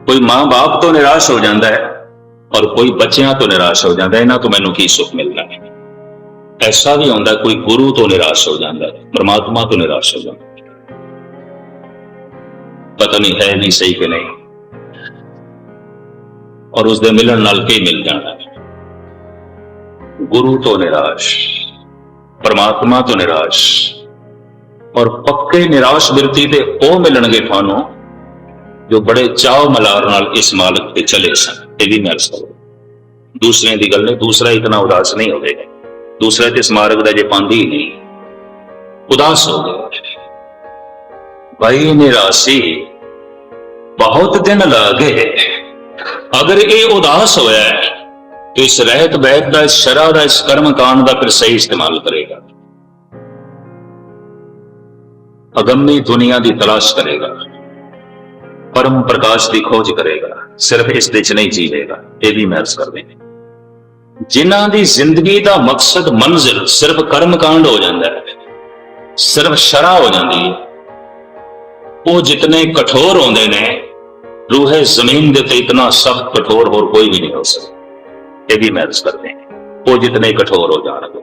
[SPEAKER 1] ਕੋਈ ਮਾਂ-ਬਾਪ ਤੋਂ ਨਿਰਾਸ਼ ਹੋ ਜਾਂਦਾ ਹੈ ਔਰ ਕੋਈ ਬੱਚਿਆਂ ਤੋਂ ਨਿਰਾਸ਼ ਹੋ ਜਾਂਦਾ ਹੈ। ਇਹਨਾਂ ਤੋਂ ਮੈਨੂੰ ਕੀ ਸੁੱਖ ਮਿਲਣਾ ਹੈ? ਐਸਾ ਵੀ ਹੁੰਦਾ ਕੋਈ ਗੁਰੂ ਤੋਂ ਨਿਰਾਸ਼ ਹੋ ਜਾਂਦਾ ਹੈ, ਪਰਮਾਤਮਾ ਤੋਂ ਨਿਰਾਸ਼ ਹੋ ਜਾਂਦਾ ਪਤਾ ਨਹੀਂ ਹੈ ਨਹੀਂ ਸਹੀ ਕਿ ਨਹੀਂ। ਔਰ ਉਸ ਦੇ ਮਿਲਣ ਨਾਲ ਕੀ ਮਿਲ ਜਾਣਾ ਗੁਰੂ ਤੋਂ ਨਿਰਾਸ਼। ਪਰਮਾਤਮਾ ਤੋਂ ਨਿਰਾਸ਼। ਔਰ ਪੱਕੇ ਨਿਰਾਸ਼ ਬਿਰਤੀ ਤੇ ਉਹ ਮਿਲਣਗੇ ਤੁਹਾਨੂੰ ਜੋ ਬੜੇ ਚਾਅ ਮਲਾਰ ਨਾਲ ਇਸ ਮਾਲਕ ਤੇ ਚਲੇ ਸਨ। ਇਹ ਵੀ ਮੈਂ ਸਭ ਦੂਸਰੇ ਦੀ ਗੱਲ ਨਹੀਂ, ਦੂਸਰਾ ਇਤਨਾ ਉਦਾਸ ਨਹੀਂ ਹੋਵੇਗਾ। ਦੂਸਰਾ ਤੇ ਇਸ ਦਾ ਜੇ ਪਾਉਂਦੀ ਹੀ ਨਹੀਂ, ਉਦਾਸ ਹੋ ਗਿਆ। ਭਾਈ ਨਿਰਾਸ਼ੀ ਬਹੁਤ ਦਿਨ ਲੱਗੇ ਅਗਰ ਇਹ ਉਦਾਸ ਹੋਇਆ ਇਸ ਰਹਿਤ ਬੈਤ ਦਾ, ਇਸ ਸ਼ਰਾ ਦਾ, ਇਸ ਕਰਮ ਕਾਂਡ ਦਾ ਫਿਰ ਸਹੀ ਇਸਤੇਮਾਲ ਕਰੇਗਾ। ਅਗੰਮੀ ਦੁਨੀਆ ਦੀ ਤਲਾਸ਼ ਕਰੇਗਾ। ਪਰਮ ਪ੍ਰਕਾਸ਼ ਦੀ ਖੋਜ ਕਰੇਗਾ। ਸਿਰਫ ਇਸ ਦੇ ਚ ਨਹੀਂ ਜੀਵੇਗਾ। ਇਹ ਵੀ ਮਹਿਸ ਕਰਦੇ ਨੇ ਜਿਨ੍ਹਾਂ ਦੀ ਜ਼ਿੰਦਗੀ ਦਾ ਮਕਸਦ ਮੰਜ਼ਿਲ ਸਿਰਫ ਕਰਮ ਕਾਂਡ ਹੋ ਜਾਂਦਾ ਹੈ, ਸਿਰਫ ਸ਼ਰਾ ਹੋ ਜਾਂਦੀ ਹੈ, ਉਹ ਜਿਤਨੇ ਕਠੋਰ ਹੁੰਦੇ ਨੇ, ਰੂਹੇ ਜ਼ਮੀਨ ਦੇ ਤੇ ਇਤਨਾ ਸਖਤ ਕਠੋਰ ਹੋਰ ਕੋਈ ਵੀ ਨਹੀਂ ਹੋ ਸਕਦਾ। ਇਹ ਵੀ ਮਹਿਸ ਕਰਦੇ ਨੇ ਉਹ ਜਿਤਨੇ ਕਠੋਰ ਹੋ ਜਾਣਗੇ,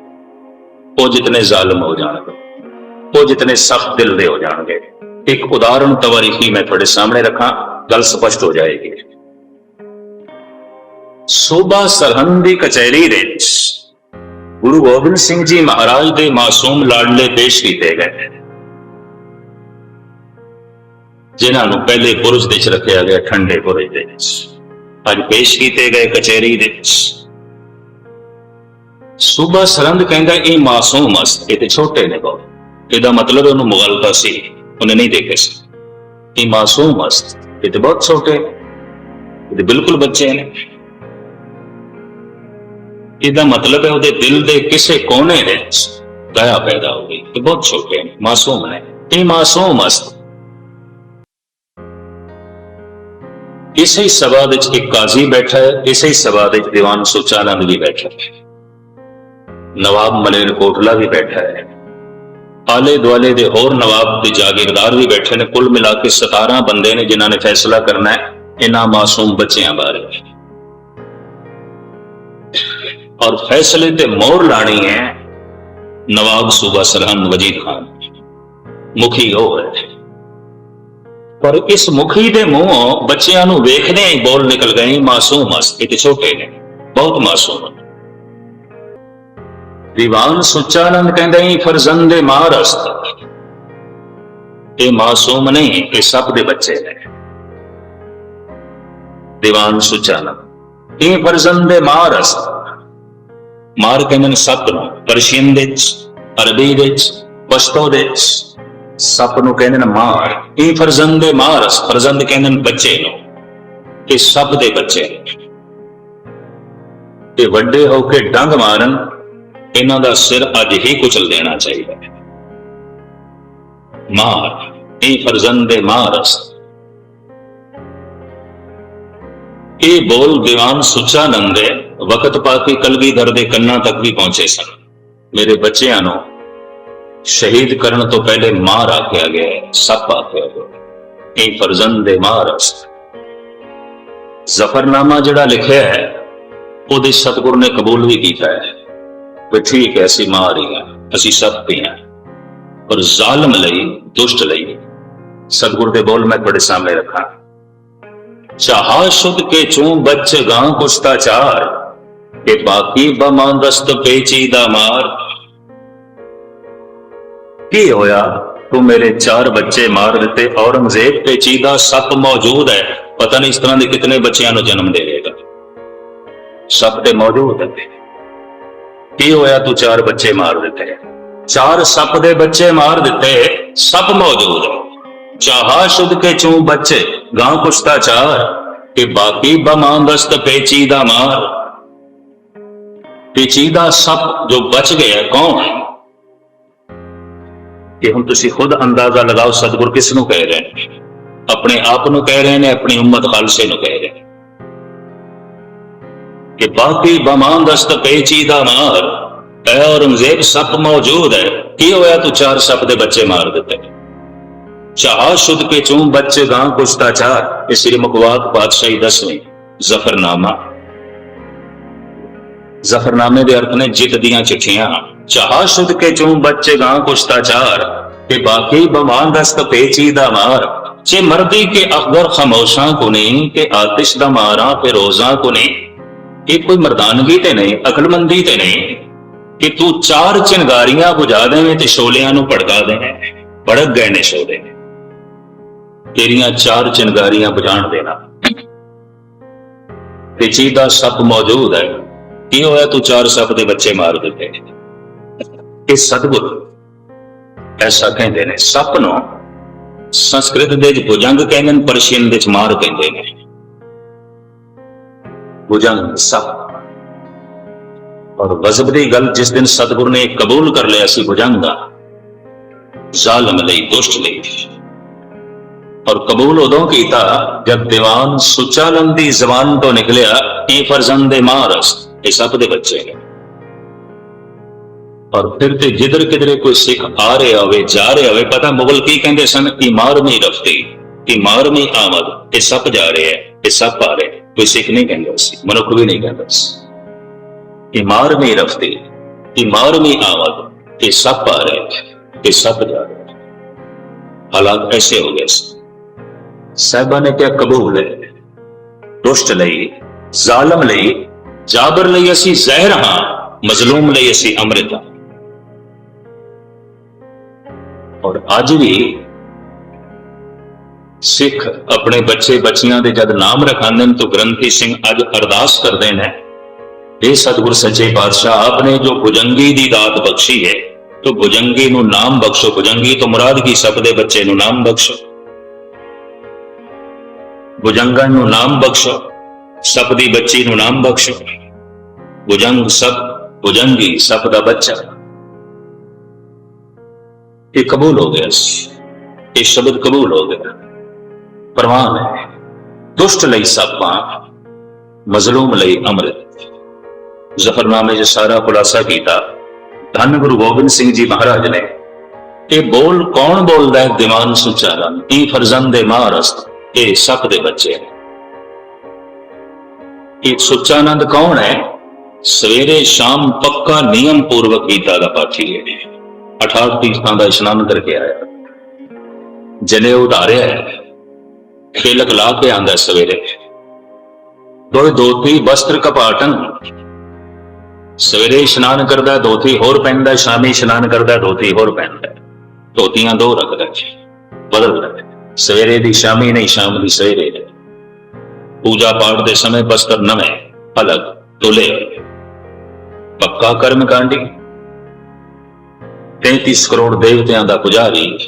[SPEAKER 1] ਉਹ ਜਿਤਨੇ ਜ਼ਾਲਮ ਹੋ ਜਾਣਗੇ, ਉਹ ਜਿਤਨੇ ਸਖਤ ਦਿਲ ਦੇ ਹੋ ਜਾਣਗੇ। ਇੱਕ ਉਦਾਹਰਣ ਤਵਾਰੀਖੀ ਮੈਂ ਤੁਹਾਡੇ ਸਾਹਮਣੇ ਰੱਖਾਂ, ਗੱਲ ਸਪਸ਼ਟ ਹੋ ਜਾਏਗੀ। ਸੂਬਾ ਸਰਹੰਦ ਦੀ ਕਚਹਿਰੀ ਵਿੱਚ ਗੁਰੂ ਗੋਬਿੰਦ ਸਿੰਘ ਜੀ ਮਹਾਰਾਜ ਦੇ ਮਾਸੂਮ ਲਾਡਲੇ ਪੇਸ਼ ਕੀਤੇ ਗਏ ਜਿਨ੍ਹਾਂ ਨੂੰ ਪਹਿਲੇ ਬੁਰਜ ਦੇ ਵਿੱਚ ਰੱਖਿਆ ਗਿਆ, ਠੰਡੇ ਬੁਰਜ ਦੇ ਵਿੱਚ। ਅੱਜ ਪੇਸ਼ ਕੀਤੇ ਗਏ ਕਚਹਿਰੀ ਦੇ ਵਿੱਚ। ਸੂਬਾ ਸਰੰਦ ਕਹਿੰਦਾ ਇਹ ਮਾਸੂਮ ਮਸਤ ਇਹ ਤੇ ਛੋਟੇ ਨੇ ਬਹੁਤ। ਇਹਦਾ ਮਤਲਬ ਉਹਨੂੰ ਮੁਗਲਤਾ ਸੀ, ਉਹਨੇ ਨਹੀਂ ਦੇਖੇ ਸੀ। ਇਹ ਮਾਸੂਮ ਮਸਤ ਇਹ ਤੇ ਬਹੁਤ ਛੋਟੇ ਇਹ ਤੇ ਬਿਲਕੁਲ ਬੱਚੇ ਨੇ। ਇਹਦਾ ਮਤਲਬ ਹੈ ਉਹਦੇ ਦਿਲ ਦੇ ਕਿਸੇ ਕੋਨੇ ਵਿੱਚ ਦਇਆ ਪੈਦਾ ਹੋ ਗਈ ਤੇ ਬਹੁਤ ਛੋਟੇ ਨੇ, ਮਾਸੂਮ ਨੇ। ਇਹ ਮਾਸੂਮ ਅਸਤ ਇਸੇ ਹੀ ਸਭਾ ਵਿੱਚ ਇੱਕ ਕਾਜ਼ੀ ਬੈਠਾ ਹੈ, ਇਸੇ ਹੀ ਸਭਾ ਵਿੱਚ ਦੀਵਾਨ ਸੁਚਾਨੰਦ ਵੀ ਬੈਠਾ ਹੈ। ਨਵਾਬ ਮਲੇਰ ਕੋਟਲਾ ਵੀ ਬੈਠਾ ਹੈ। ਆਲੇ ਦੁਆਲੇ ਦੇ ਹੋਰ ਨਵਾਬ ਤੇ ਜਾਗੀਰਦਾਰ ਵੀ ਬੈਠੇ ਨੇ, ਕੁੱਲ ਮਿਲਾ ਕੇ 17 ਬੰਦੇ ਨੇ ਜਿਨ੍ਹਾਂ ਨੇ ਫੈਸਲਾ ਕਰਨਾ ਹੈ ਇਹਨਾਂ ਮਾਸੂਮ ਬੱਚਿਆਂ ਬਾਰੇ। ਔਰ ਫੈਸਲੇ ਤੇ ਮੋਹਰ ਲਾਣੀ ਹੈ ਨਵਾਬ ਸੂਬਾ ਸਰਹੰਦ ਵਜੀਦ ਖਾਨ। ਮੁਖੀ ਉਹ ਹੈ। ਪਰ ਇਸ ਮੁਖੀ ਦੇ ਮੂੰਹੋਂ ਬੱਚਿਆਂ ਨੂੰ ਵੇਖਦੇ ਹੀ ਬੋਲ ਨਿਕਲ ਗਏ ਮਾਸੂਮ ਮਸ ਤੇ ਛੋਟੇ ਨੇ, ਬਹੁਤ ਮਾਸੂਮ ਹਨ ਦੀਵਾਨ ਸੁਚਾਨੰਦ ਕਹਿੰਦੇ ਹੀ, ਫਰਜ਼ੰਦੇ ਮਾਰਸਤ ਇਹ ਮਾਸੂਮ ਨਹੀਂ, ਇਹ ਸਭ ਦੇ ਬੱਚੇ ਨੇ। ਦੀਵਾਨ ਸੁਚਾਨੰਦ, ਇਹ ਫਰਜ਼ੰਦੇ ਮਾਰਸਤ ਮਾਰ ਕਹਿੰਦੇ ਨੇ ਸੱਤ ਨੂੰ ਪਰਸ਼ੀਅਨ ਦੇ ਵਿੱਚ, ਅਰਬੀ ਦੇ ਵਿੱਚ, ਪਸ਼ਤੋ ਦੇ ਵਿੱਚ ਸੱਪ ਨੂੰ ਕਹਿੰਦੇ ਨੇ, ਮਾਰ। ਇਹ ਫਰਜ਼ੰਦੇ ਮਾਰਸ ਫਰਜ਼ੰਦ ਕਹਿੰਦੇ ਨੇ, ਬੱਚੇ ਨੂੰ। ਕਿ ਸਭ ਦੇ ਬੱਚੇ ਨੇ। ਤੇ ਵੱਡੇ ਹੋ ਕੇ ਡੰਗ ਮਾਰਨ, ਇਹਨਾਂ ਦਾ ਸਿਰ ਅੱਜ ਹੀ ਕੁਚਲ ਦੇਣਾ ਚਾਹੀਦਾ ਹੈ। ਮਾਰ, ਇਹ ਫਰਜ਼ੰਦੇ ਮਾਰਸ ਇਹ ਬੋਲ ਦੀਵਾਨ ਸੁਚਾਨੰਦ ਦੇ ਵਕਤ ਪਾ ਕੇ ਕਲਗੀਧਰ ਦੇ ਕੰਨਾਂ ਤੱਕ ਵੀ ਪਹੁੰਚੇ ਸਨ। ਮੇਰੇ ਬੱਚਿਆਂ ਨੂੰ ਸ਼ਹੀਦ ਕਰਨ ਤੋਂ ਪਹਿਲੇ ਮਾਰ ਆਖਿਆ ਗਿਆ ਹੈ, ਸੱਪ ਆਖਿਆ ਗਿਆ ਇਹ ਫਰਜ਼ੰਦ ਦੇ ਮਾਰਸ ਜ਼ਫਰਨਾਮਾ ਜਿਹੜਾ ਲਿਖਿਆ ਹੈ ਉਹਦੇ ਸਤਿਗੁਰ ਨੇ ਕਬੂਲ ਵੀ ਕੀਤਾ ਹੈ ਕਿ ਠੀਕ ਹੈ ਅਸੀਂ ਮਾਰ ਹੀ ਹਾਂ ਅਸੀਂ ਸੱਪ ਹੀ ਹਾਂ। ਪਰ ਜ਼ਾਲਮ ਲਈ ਦੁਸ਼ਟ ਲਈ ਸਤਿਗੁਰ ਦੇ ਬੋਲ ਮੈਂ ਤੁਹਾਡੇ ਸਾਹਮਣੇ ਰੱਖਾਂ। ਚਾਹਾ ਸ਼ੁੱਧ ਕੇ ਚੂੰ ਬੱਚ ਗਾਂ ਕੁਸਤਾ ਚਾਰ ਕਿ ਬਾਕੀ ਬਾਂਗਸ ਪੇਚੀ ਦਾ ਮਾਰ ਕੀ ਹੋਇਆ? ਤੂੰ ਮੇਰੇ ਚਾਰ ਬੱਚੇ ਮਾਰ ਦਿੱਤੇ ਔਰੰਗਜ਼ੇਬ ਤੇ ਚੀਦਾ ਸੱਪ ਮੌਜੂਦ ਹੈ। ਪਤਾ ਨਹੀਂ ਇਸ ਤਰ੍ਹਾਂ ਦੇ ਕਿਤਨੇ ਬੱਚਿਆਂ ਨੂੰ ਜਨਮ ਦੇਵੇਗਾ ਸੱਪ ਤੇ ਮੌਜੂਦ ਹੈ ਕੀ ਹੋਇਆ ਤੂੰ ਚਾਰ ਬੱਚੇ ਮਾਰ ਦਿੱਤੇ? ਚਾਰ ਸੱਪ ਦੇ ਬੱਚੇ ਮਾਰ ਦਿੱਤੇ, ਸੱਪ ਮੌਜੂਦ ਹੈ। ਚਾਹਾ ਸ਼ੁੱਧ ਕੇ ਚੂੰ ਬੱਚੇ, ਗਾਂ ਕੁਸ਼ਤਾ ਚਾਰ, ਕਿ ਬਾਕੀ ਬਮਾਂਦਸਤ ਪੇਚੀਦਾ ਮਾਰ। ਪੇਚੀਦਾ ਸੱਪ ਜੋ ਬਚ ਗਿਆ ਕੌਣ ਹੈ? ਕਿ ਹੁਣ ਤੁਸੀਂ ਖੁਦ ਅੰਦਾਜ਼ਾ ਲਗਾਓ ਸਤਿਗੁਰ ਕਿਸ ਨੂੰ ਕਹਿ ਰਹੇ ਨੇ? ਆਪਣੇ ਆਪ ਨੂੰ ਕਹਿ ਰਹੇ ਨੇ, ਆਪਣੀ ਉਮਤ ਖਾਲਸੇ ਨੂੰ ਕਹਿ ਰਹੇ ਨੇ। ਕਿ ਬਾਕੀ ਪੇਚੀ ਦਾ ਮਾਰ, ਐ ਔਰੰਗਜ਼ੇਬ ਸੱਪ ਮੌਜੂਦ ਹੈ, ਕੀ ਹੋਇਆ ਤੂੰ ਚਾਰ ਸੱਪ ਦੇ ਬੱਚੇ ਮਾਰ ਦਿੱਤੇ? ਚਾਹ ਸ਼ੁੱਧ ਕੇ ਚੂੰ ਬੱਚੇ ਗਾਂ ਕੁਸ਼ਤਾ ਚਾਰ ਇਹ ਸ੍ਰੀ ਮੁਖਵਾਕ ਪਾਤਸ਼ਾਹੀ ਦਸਵੀਂ, ਜ਼ਫਰਨਾਮਾ। ਜ਼ਫਰਨਾਮੇ ਦੇ ਅਰਥ ਨੇ ਜਿੱਤ ਦੀਆਂ ਚਿੱਠੀਆਂ। ਚਾਹ ਸ਼ੁੱਧ ਕੇ ਚੋਂ ਬੱਚੇ ਗਾਂ ਕੁਸ਼ਤਾ ਚਾਰ। ਕਿ ਬਾਕੀ ਬਮਾਨ ਦਸਤ ਪੇਚੀਦਾ ਮਾਰ। ਜੇ ਮਰਦੀ ਕੇ ਅਖਦਰ ਖਾਮੋਸ਼ਾਂ ਕੋ ਨਹੀਂ ਕਿ ਆਤਿਸ਼ ਦਾ ਮਾਰਾ ਤੇ ਰੋਜ਼ਾਂ ਕੋ ਨਹੀਂ ਇਹ ਕੋਈ ਮਰਦਾਨਗੀ ਤੇ ਨਹੀਂ, ਅਕਲਮੰਦੀ ਤੇ ਨਹੀਂ। ਕਿ ਤੂੰ ਚਾਰ ਚਿੰਗਾਰੀਆਂ ਬੁਝਾ ਦੇਵੇਂ ਤੇ ਸ਼ੋਲਿਆਂ ਨੂੰ ਭੜਕਾ ਦੇਵੇਂ। ਭੜਕ ਗਏ ਨੇ ਸ਼ੋਲੇ ਤੇਰੀਆਂ ਚਾਰ ਚਿੰਗਾਰੀਆਂ ਬੁਝਾਣ ਦੇਣਾ। ਤੇ ਚੀਦਾ ਸੱਪ ਮੌਜੂਦ ਹੈ ਕੀ ਹੋਇਆ? ਤੂੰ ਚਾਰ ਸੱਪ ਦੇ ਬੱਚੇ ਮਾਰ ਦਿੱਤੇ। ਇਹ ਸਤਗੁਰ ਐਸਾ ਕਹਿੰਦੇ ਨੇ, ਸੱਪ ਨੂੰ ਸੰਸਕ੍ਰਿਤ ਦੇ ਵਿੱਚ ਭੁਜੰਗ ਕਹਿੰਦੇ ਨੇ, ਪਰਸ਼ੀਅਨ ਦੇ ਵਿੱਚ ਮਾਰ ਕਹਿੰਦੇ ਨੇ। ਭੁਜੰਗ ਸੱਪ। ਔਰ ਗਜ਼ਬ ਦੀ ਗੱਲ, ਜਿਸ ਦਿਨ ਸਤਗੁਰ ਨੇ ਕਬੂਲ ਕਰ ਲਿਆ ਸੀ ਭੁਜੰਗ ਦਾ, ਜ਼ਾਲਮ ਲਈ, ਦੁਸ਼ਟ ਲਈ। ਔਰ ਕਬੂਲ ਉਦੋਂ ਕੀਤਾ, ਜਦ ਦੀਵਾਨ ਸੁਚਾਨੰਦ ਦੀ ਜ਼ਬਾਨ ਤੋਂ ਨਿਕਲਿਆ, ਇਹ ਫਰਜ਼ੰਦ ਮਾਰਸ ਇਹ ਸਭ ਦੇ ਬੱਚੇ ਨੇ। ਔਰ ਫਿਰ ਤੇ ਜਿੱਧਰ ਕਿਧਰੇ ਕੋਈ ਸਿੱਖ ਆ ਰਿਹਾ ਹੋਵੇ, ਜਾ ਰਿਹਾ ਹੋਵੇ, ਪਤਾ ਮੁਗਲ ਕੀ ਕਹਿੰਦੇ ਸਨ? ਇਮਾਰਮੀ ਰਫਤੀ ਇਮਾਰਮੀ ਆਮਦ, ਇਹ ਸੱਪ ਜਾ ਰਹੇ ਹੈ, ਇਹ ਸੱਪ ਆ ਰਿਹਾ ਕੋਈ ਸਿੱਖ ਨਹੀਂ ਕਹਿੰਦਾ ਸੀ, ਮਨੁੱਖ ਵੀ ਨਹੀਂ ਕਹਿੰਦਾ ਸੀ। ਇਮਾਰਮੀ ਰਫਤੀ ਇਮਾਰਮੀ ਆਮਦ, ਇਹ ਸੱਪ ਆ ਰਿਹਾ ਇਹ ਸੱਪ ਜਾ ਰਿਹਾ ਹਾਲਾਤ ਐਸੇ ਹੋ ਗਏ ਸੀ। ਸਾਹਿਬਾਂ ਨੇ ਕਿਹਾ, ਕਬੂਲ ਹੈ ਦੁਸ਼ਟ ਲਈ, ਜ਼ਾਲਮ ਲਈ ਜਾਬਰ ਲਈ ਅਸੀਂ ਜ਼ਹਿਰ ਹਾਂ, ਮਜ਼ਲੂਮ ਲਈ ਅਸੀਂ ਅੰਮ੍ਰਿਤ ਹਾਂ। ਔਰ ਅੱਜ ਵੀ ਸਿੱਖ ਆਪਣੇ ਬੱਚੇ ਬੱਚੀਆਂ ਦੇ ਜਦ ਨਾਮ ਰਖਾਉਂਦੇ ਨੇ ਤਾਂ ਗ੍ਰੰਥੀ ਸਿੰਘ ਅੱਜ ਅਰਦਾਸ ਕਰਦੇ ਨੇ ਇਹ ਸਤਿਗੁਰ ਸੱਚੇ ਪਾਤਸ਼ਾਹ, ਆਪਨੇ ਜੋ ਭੁਜੰਗੀ ਦੀ ਦਾਤ ਬਖਸ਼ੀ ਹੈ, ਤੋ ਭੁਜੰਗੀ ਨੂੰ ਨਾਮ ਬਖਸ਼ੋ, ਭੁਜੰਗੀ ਤੋਂ ਮੁਰਾਦ ਕੀ ਸਭ ਦੇ ਬੱਚੇ ਨੂੰ ਨਾਮ ਬਖਸ਼ੋ। ਭੁਜੰਗਾਂ ਨੂੰ ਨਾਮ ਬਖਸ਼ੋ ਸਭ ਦੀ ਬੱਚੀ ਨੂੰ ਨਾਮ ਬਖਸ਼ੋ। ਭੁਜੰਗ ਸਭ ਭੁਜੰਗੀ ਸਭ ਦਾ ਬੱਚਾ। ਇਹ ਕਬੂਲ ਹੋ ਗਿਆ ਇਹ ਸ਼ਬਦ ਕਬੂਲ ਹੋ ਗਿਆ। ਪ੍ਰਵਾਨ ਹੈ ਦੁਸ਼ਟ ਲਈ ਸਾਪਾਂ, ਮਜ਼ਲੂਮ ਲਈ ਅੰਮ੍ਰਿਤ ਜ਼ਫਰਨਾਮੇ 'ਚ ਸਾਰਾ ਖੁਲਾਸਾ ਕੀਤਾ। ਧੰਨ ਗੁਰੂ ਗੋਬਿੰਦ ਸਿੰਘ ਜੀ ਮਹਾਰਾਜ ਨੇ। ਇਹ ਬੋਲ ਕੌਣ ਬੋਲਦਾ ਹੈ? ਦੀਵਾਨ ਸੁਚਾਰਨ ਇਹ ਫਰਜ਼ੰਦ ਮਾਰਸਤ ਇਹ ਸੱਪ ਦੇ ਬੱਚੇ ਨੇ। ਇਹ ਸੁਚਾਨੰਦ ਕੌਣ ਹੈ? ਸਵੇਰੇ ਸ਼ਾਮ ਪੱਕਾ ਨਿਯਮ ਪੂਰਵਕ ਗੀਤਾ ਦਾ ਪਾਠੀ ਹੈ 68 ਤੀਰਥਾਂ ਦਾ ਇਸ਼ਨਾਨ ਕਰਕੇ ਆਇਆ। ਜਨੇ ਉਧਾਰਿਆ ਹੈ। ਖੇਲਕ ਲਾ ਕੇ ਆਂਦਾ ਸਵੇਰੇ। ਕੋਈ ਦੋਤੀ ਵਸਤਰ ਕਪਾਟਨ। ਸਵੇਰੇ ਇਸ਼ਨਾਨ ਕਰਦਾ ਦੋਤੀ ਹੋਰ ਪਹਿਨਦਾ ਸ਼ਾਮੀ ਇਸ਼ਨਾਨ ਕਰਦਾ ਦੋਤੀ ਹੋਰ ਪਹਿਨਦਾ ਧੋਤੀਆਂ ਦੋ ਰੱਖਦਾ ਜੀ। ਬਦਲਦਾ ਸਵੇਰੇ ਦੀ ਸ਼ਾਮੀ ਨਹੀਂ, ਸ਼ਾਮ ਦੀ ਸਵੇਰੇ ਪੂਜਾ ਪਾਠ ਦੇ ਸਮੇਂ ਬਸਤਰ ਨਵੇਂ, ਅਲਗ, ਧੁਲੇ। ਪੱਕਾ ਕਰਮ ਕਾਂਡੀ। 33 ਕਰੋੜ ਦੇਵਤਿਆਂ ਦਾ ਪੁਜਾਰੀ।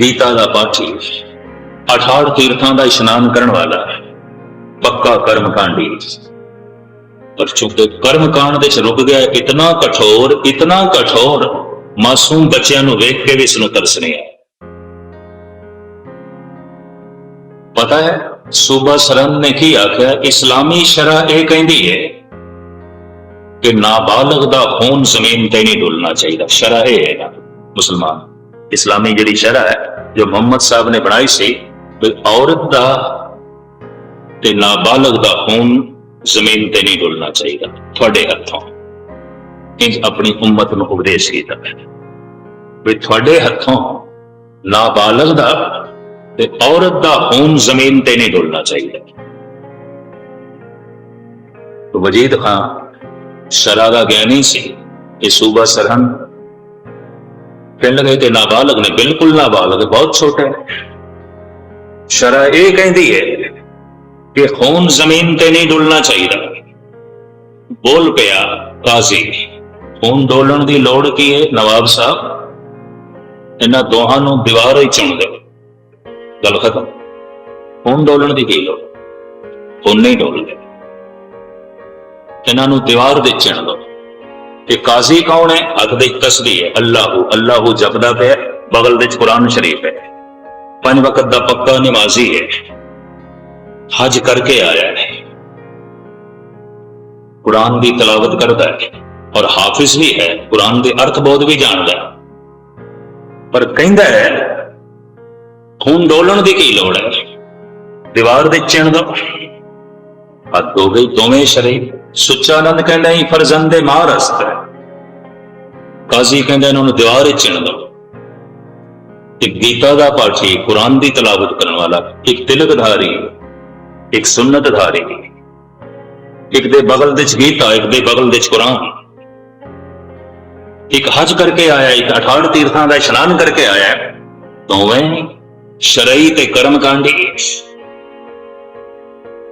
[SPEAKER 1] ਗੀਤਾ ਦਾ ਪਾਠੀ। 68 ਤੀਰਥਾਂ ਦਾ ਇਸ਼ਨਾਨ ਕਰਨ ਵਾਲਾ। ਪੱਕਾ ਕਰਮ ਕਾਂਡੀ। ਪਰ ਚੁੱਕੇ ਕਰਮ ਕਾਂਡ ਦੇ ਚ ਰੁਕ ਗਿਆ, ਇਤਨਾ ਕਠੋਰ ਇਤਨਾ ਕਠੋਰ, ਮਾਸੂਮ ਬੱਚਿਆਂ ਨੂੰ ਵੇਖ ਕੇ ਵੀ ਇਸ ਨੂੰ ਤਰਸ ਨਹੀਂ ਆਇਆ ਪਤਾ ਹੈ ਸੂਬਾ ਸਰੰਦ ਨੇ ਕੀ ਆਖਿਆ? ਇਸਲਾਮੀ ਸ਼ਰਾ ਇਹ ਕਹਿੰਦੀ ਹੈ ਕਿ ਨਾਬਾਲਗ ਦਾ ਖੂਨ ਜ਼ਮੀਨ ਤੇ ਨਹੀਂ ਡੁੱਲਣਾ ਚਾਹੀਦਾ। ਸ਼ਰਾ ਇਹ ਹੈ ਨਾ, ਮੁਸਲਮਾਨ। ਇਸਲਾਮੀ ਜਿਹੜੀ ਸ਼ਰਾ ਹੈ, ਜੋ ਮੁਹੰਮਦ ਸਾਹਿਬ ਨੇ ਬਣਾਈ ਸੀ ਵੀ ਔਰਤ ਦਾ ਤੇ ਨਾਬਾਲਗ ਦਾ ਖੂਨ ਜ਼ਮੀਨ ਤੇ ਨਹੀਂ ਡੁੱਲਣਾ ਚਾਹੀਦਾ, ਤੁਹਾਡੇ ਹੱਥੋਂ। ਇੰਜ ਆਪਣੀ ਉਮਤ ਨੂੰ ਉਪਦੇਸ਼ ਕੀਤਾ ਵੀ ਤੁਹਾਡੇ ਹੱਥੋਂ ਨਾਬਾਲਗ ਦਾ ਤੇ ਔਰਤ ਦਾ ਖੂਨ ਜ਼ਮੀਨ ਤੇ ਨਹੀਂ ਡੁੱਲਣਾ ਚਾਹੀਦਾ। ਤੋ ਵਜੀਦ ਖਾਨ ਸ਼ਰਾ ਦਾ ਗਿਆਨੀ ਸੀ ਇਹ ਸੂਬਾ ਸਰਹੰਦ ਕਹਿਣ ਲੱਗੇ ਕਿ ਨਾਬਾਲਗ ਨੇ ਬਿਲਕੁਲ ਨਾਬਾਲਗ ਹੈ, ਬਹੁਤ ਛੋਟੇ ਨੇ ਸ਼ਰਾ ਇਹ ਕਹਿੰਦੀ ਹੈ ਕਿ ਖੂਨ ਜ਼ਮੀਨ ਤੇ ਨਹੀਂ ਡੁੱਲਣਾ ਚਾਹੀਦਾ। ਬੋਲ ਪਿਆ ਕਾਜ਼ੀ ਖੂਨ ਡੋਲਣ ਦੀ ਲੋੜ ਕੀ ਹੈ? ਨਵਾਬ ਸਾਹਿਬ ਇਹਨਾਂ ਦੋਹਾਂ ਨੂੰ ਦੀਵਾਰ ਹੀ ਚੁਣ ਦਿਓ। ਗੱਲ ਖਤਮ। ਹੁਣ ਡੋਲਣ ਦੀ ਕੀ ਲੋੜ? ਖੂਨ ਨਹੀਂ ਡੋਲਦੇ। ਇਹਨਾਂ ਨੂੰ ਦੀਵਾਰ ਦੇ ਚਿਣ ਲਓ। ਤੇ ਕਾਜ਼ੀ ਕੌਣ ਹੈ? ਅੱਗ ਦੇ ਤਸਬੀਹ ਹੈ। ਅੱਲਾਹੂ ਅੱਲਾਹੂ ਜਪਦਾ ਪਿਆ ਬਗਲ ਵਿੱਚ ਕੁਰਾਨ ਸ਼ਰੀਫ ਹੈ। ਪੰਜ ਵਕਤ ਦਾ ਪੱਕਾ ਨਮਾਜ਼ੀ ਹੈ। ਹਜ ਕਰਕੇ ਆਇਆ ਹੈ। ਕੁਰਾਨ ਦੀ ਤਲਾਵਤ ਕਰਦਾ ਹੈ। ਔਰ ਹਾਫਿਜ਼ ਵੀ ਹੈ। ਕੁਰਾਨ ਦੇ ਅਰਥ ਬੋਧ ਵੀ ਜਾਣਦਾ ਹੈ। ਪਰ ਕਹਿੰਦਾ ਹੈ ਖੂਨ ਡੋਲਣ ਦੀ ਕੀ ਲੋੜ ਹੈ? ਦੀਵਾਰ ਦੇ ਚਿਣ ਦੋ। ਹੱਦ ਹੋ ਗਈ ਦੋਵੇਂ ਸ਼ਰੀਫ ਸੁੱਚਾਨੰਦ ਕਹਿੰਦਾ ਹੀ ਫਰਜ਼ੰਦੇ ਮਾਰਸਤ ਹੈ। ਕਾਜ਼ੀ ਕਹਿੰਦਾ ਇਹਨਾਂ ਨੂੰ ਦੀਵਾਰ ਵਿੱਚ ਚਿਣ ਦੋ। ਇੱਕ ਗੀਤਾ ਦਾ ਪਾਠੀ ਕੁਰਾਨ ਦੀ ਤਲਾਵਤ ਕਰਨ ਵਾਲਾ। ਇੱਕ ਤਿਲਕਧਾਰੀ, ਇੱਕ ਸੁਨਨਤਧਾਰੀ। ਇੱਕ ਦੇ ਬਗਲ ਵਿੱਚ ਗੀਤਾ, ਇੱਕ ਦੇ ਬਗਲ ਵਿੱਚ ਕੁਰਾਨ। ਇੱਕ ਹਜ ਕਰਕੇ ਆਇਆ, ਇੱਕ 68 ਤੀਰਥਾਂ ਦਾ ਇਸ਼ਨਾਨ ਕਰਕੇ ਆਇਆ। ਦੋਵੇਂ ਸ਼ਰਈ ਤੇ ਕਰਮ ਕਾਂਡੀ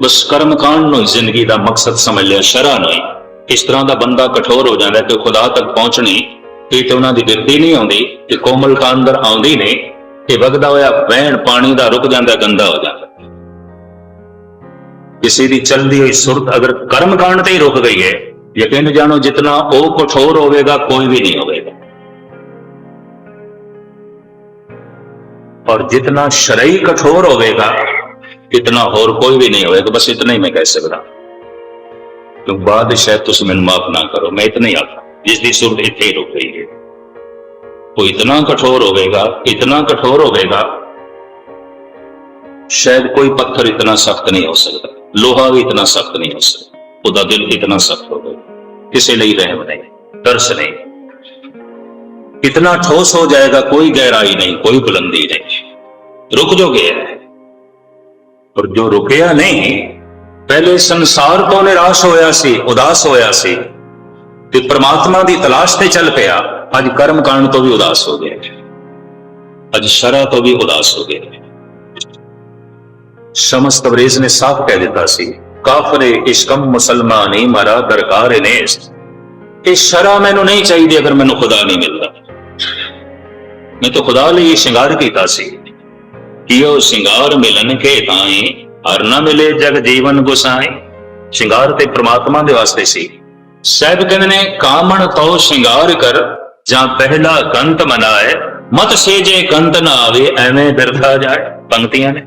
[SPEAKER 1] ਬਸ ਕਰਮ ਕਾਂਡ ਨੂੰ ਜ਼ਿੰਦਗੀ ਦਾ ਮਕਸਦ ਸਮਝ ਲਿਆ, ਸ਼ਰਾ ਨਹੀਂ ਇਸ ਤਰ੍ਹਾਂ ਦਾ ਬੰਦਾ ਕਠੋਰ ਹੋ ਜਾਂਦਾ ਕਿ ਖੁਦਾ ਤੱਕ ਪਹੁੰਚਣੀ, ਇਹ ਤੇ ਉਹਨਾਂ ਦੀ ਬਿਰਤੀ ਨਹੀਂ ਆਉਂਦੀ ਕਿ ਕੋਮਲ ਕਾਂਦਰ ਆਉਂਦੀ ਨੇ ਤੇ ਵਗਦਾ ਹੋਇਆ ਵਹਿਣ ਪਾਣੀ ਦਾ ਰੁਕ ਜਾਂਦਾ, ਗੰਦਾ ਹੋ ਜਾਂਦਾ। ਕਿਸੇ ਦੀ ਚਲਦੀ ਹੋਈ ਸੁਰਤ ਅਗਰ ਕਰਮ ਕਾਂਡ ਤੇ ਹੀ ਰੁਕ ਗਈ ਹੈ, ਯਕੀਨ ਜਾਣੋ ਜਿਤਨਾ ਉਹ ਕਠੋਰ ਹੋਵੇਗਾ, ਕੋਈ ਵੀ ਨਹੀਂ ਹੋਵੇਗਾ। और जितना शरई कठोर होवेगा, इतना और कोई भी नहीं होगा बस इतना ही मैं कह सकता क्यों बाद शायद तुम मैंने माफ़ ना करो, मैं इतना ही आता जिसकी सुरत इतने ही रुक गई है। वो इतना कठोर होवेगा, इतना कठोर होवेगा, शायद कोई पत्थर इतना सख्त नहीं हो सकता, लोहा भी इतना सख्त नहीं हो सकता, खुदा दिल इतना सख्त हो गया, किसी लिए रहम नहीं दर्श नहीं। इतना ठोस हो जाएगा कोई गहराई नहीं कोई बुलंदी नहीं रुक जो गया है और जो रुकया नहीं ਪਹਿਲੇ ਸੰਸਾਰ ਤੋਂ ਨਿਰਾਸ਼ ਹੋਇਆ ਸੀ ਉਦਾਸ ਹੋਇਆ ਸੀ ਤੇ ਪ੍ਰਮਾਤਮਾ ਦੀ ਤਲਾਸ਼ ਤੇ ਚੱਲ ਪਿਆ ਅੱਜ ਕਰਮ ਕਾਂਡ ਤੋਂ ਵੀ ਉਦਾਸ ਹੋ ਗਿਆ ਅੱਜ ਸ਼ਰਾ ਤੋਂ ਵੀ ਉਦਾਸ ਹੋ ਗਿਆ ਸ਼ਮਸ ਤਬਰੇਜ਼ ਨੇ ਸਾਫ਼ ਕਹਿ ਦਿੱਤਾ ਸੀ ਕਾਫਰੇ ਇਸ਼ਕਮ ਮੁਸਲਮਾਨੀ ਮਰਾ ਦਰਕਾਰ ਨੇਸ ਇਹ ਸ਼ਰਾ ਮੈਨੂੰ ਨਹੀਂ ਚਾਹੀਦੀ ਅਗਰ ਮੈਨੂੰ ਖੁਦਾ ਨਹੀਂ ਮਿਲਦਾ ਮੈਂ ਤਾਂ ਖੁਦਾ ਲਈ ਸ਼ਿੰਗਾਰ ਕੀਤਾ ਸੀ। ਕਿ ਉਹ ਸ਼ਿੰਗਾਰ ਮਿਲਨ ਕੇ ਤਾਏ ਹਰ ਨਾ ਮਿਲੇ ਜਗ ਜੀਵਨ ਗੁਸਾਏ ਸ਼ਿੰਗਾਰ ਤੇ ਪ੍ਰਮਾਤਮਾ ਦੇ ਵਾਸਤੇ ਸੀ। ਸਾਹਿਬ ਕਹਿੰਦੇ ਨੇ, ਕਾਮਣ ਤੋ ਸ਼ਿੰਗਾਰ ਕਰ, ਜਾਂ ਪਹਿਲਾ ਕੰਤ ਮਨਾਏ। ਮਤ ਸੇਜੇ ਕੰਤ ਨਾ ਆਵੇ, ਐਵੇਂ ਬਿਰਥਾ ਜਾਏ। ਪੰਕਤੀਆਂ ਨੇ।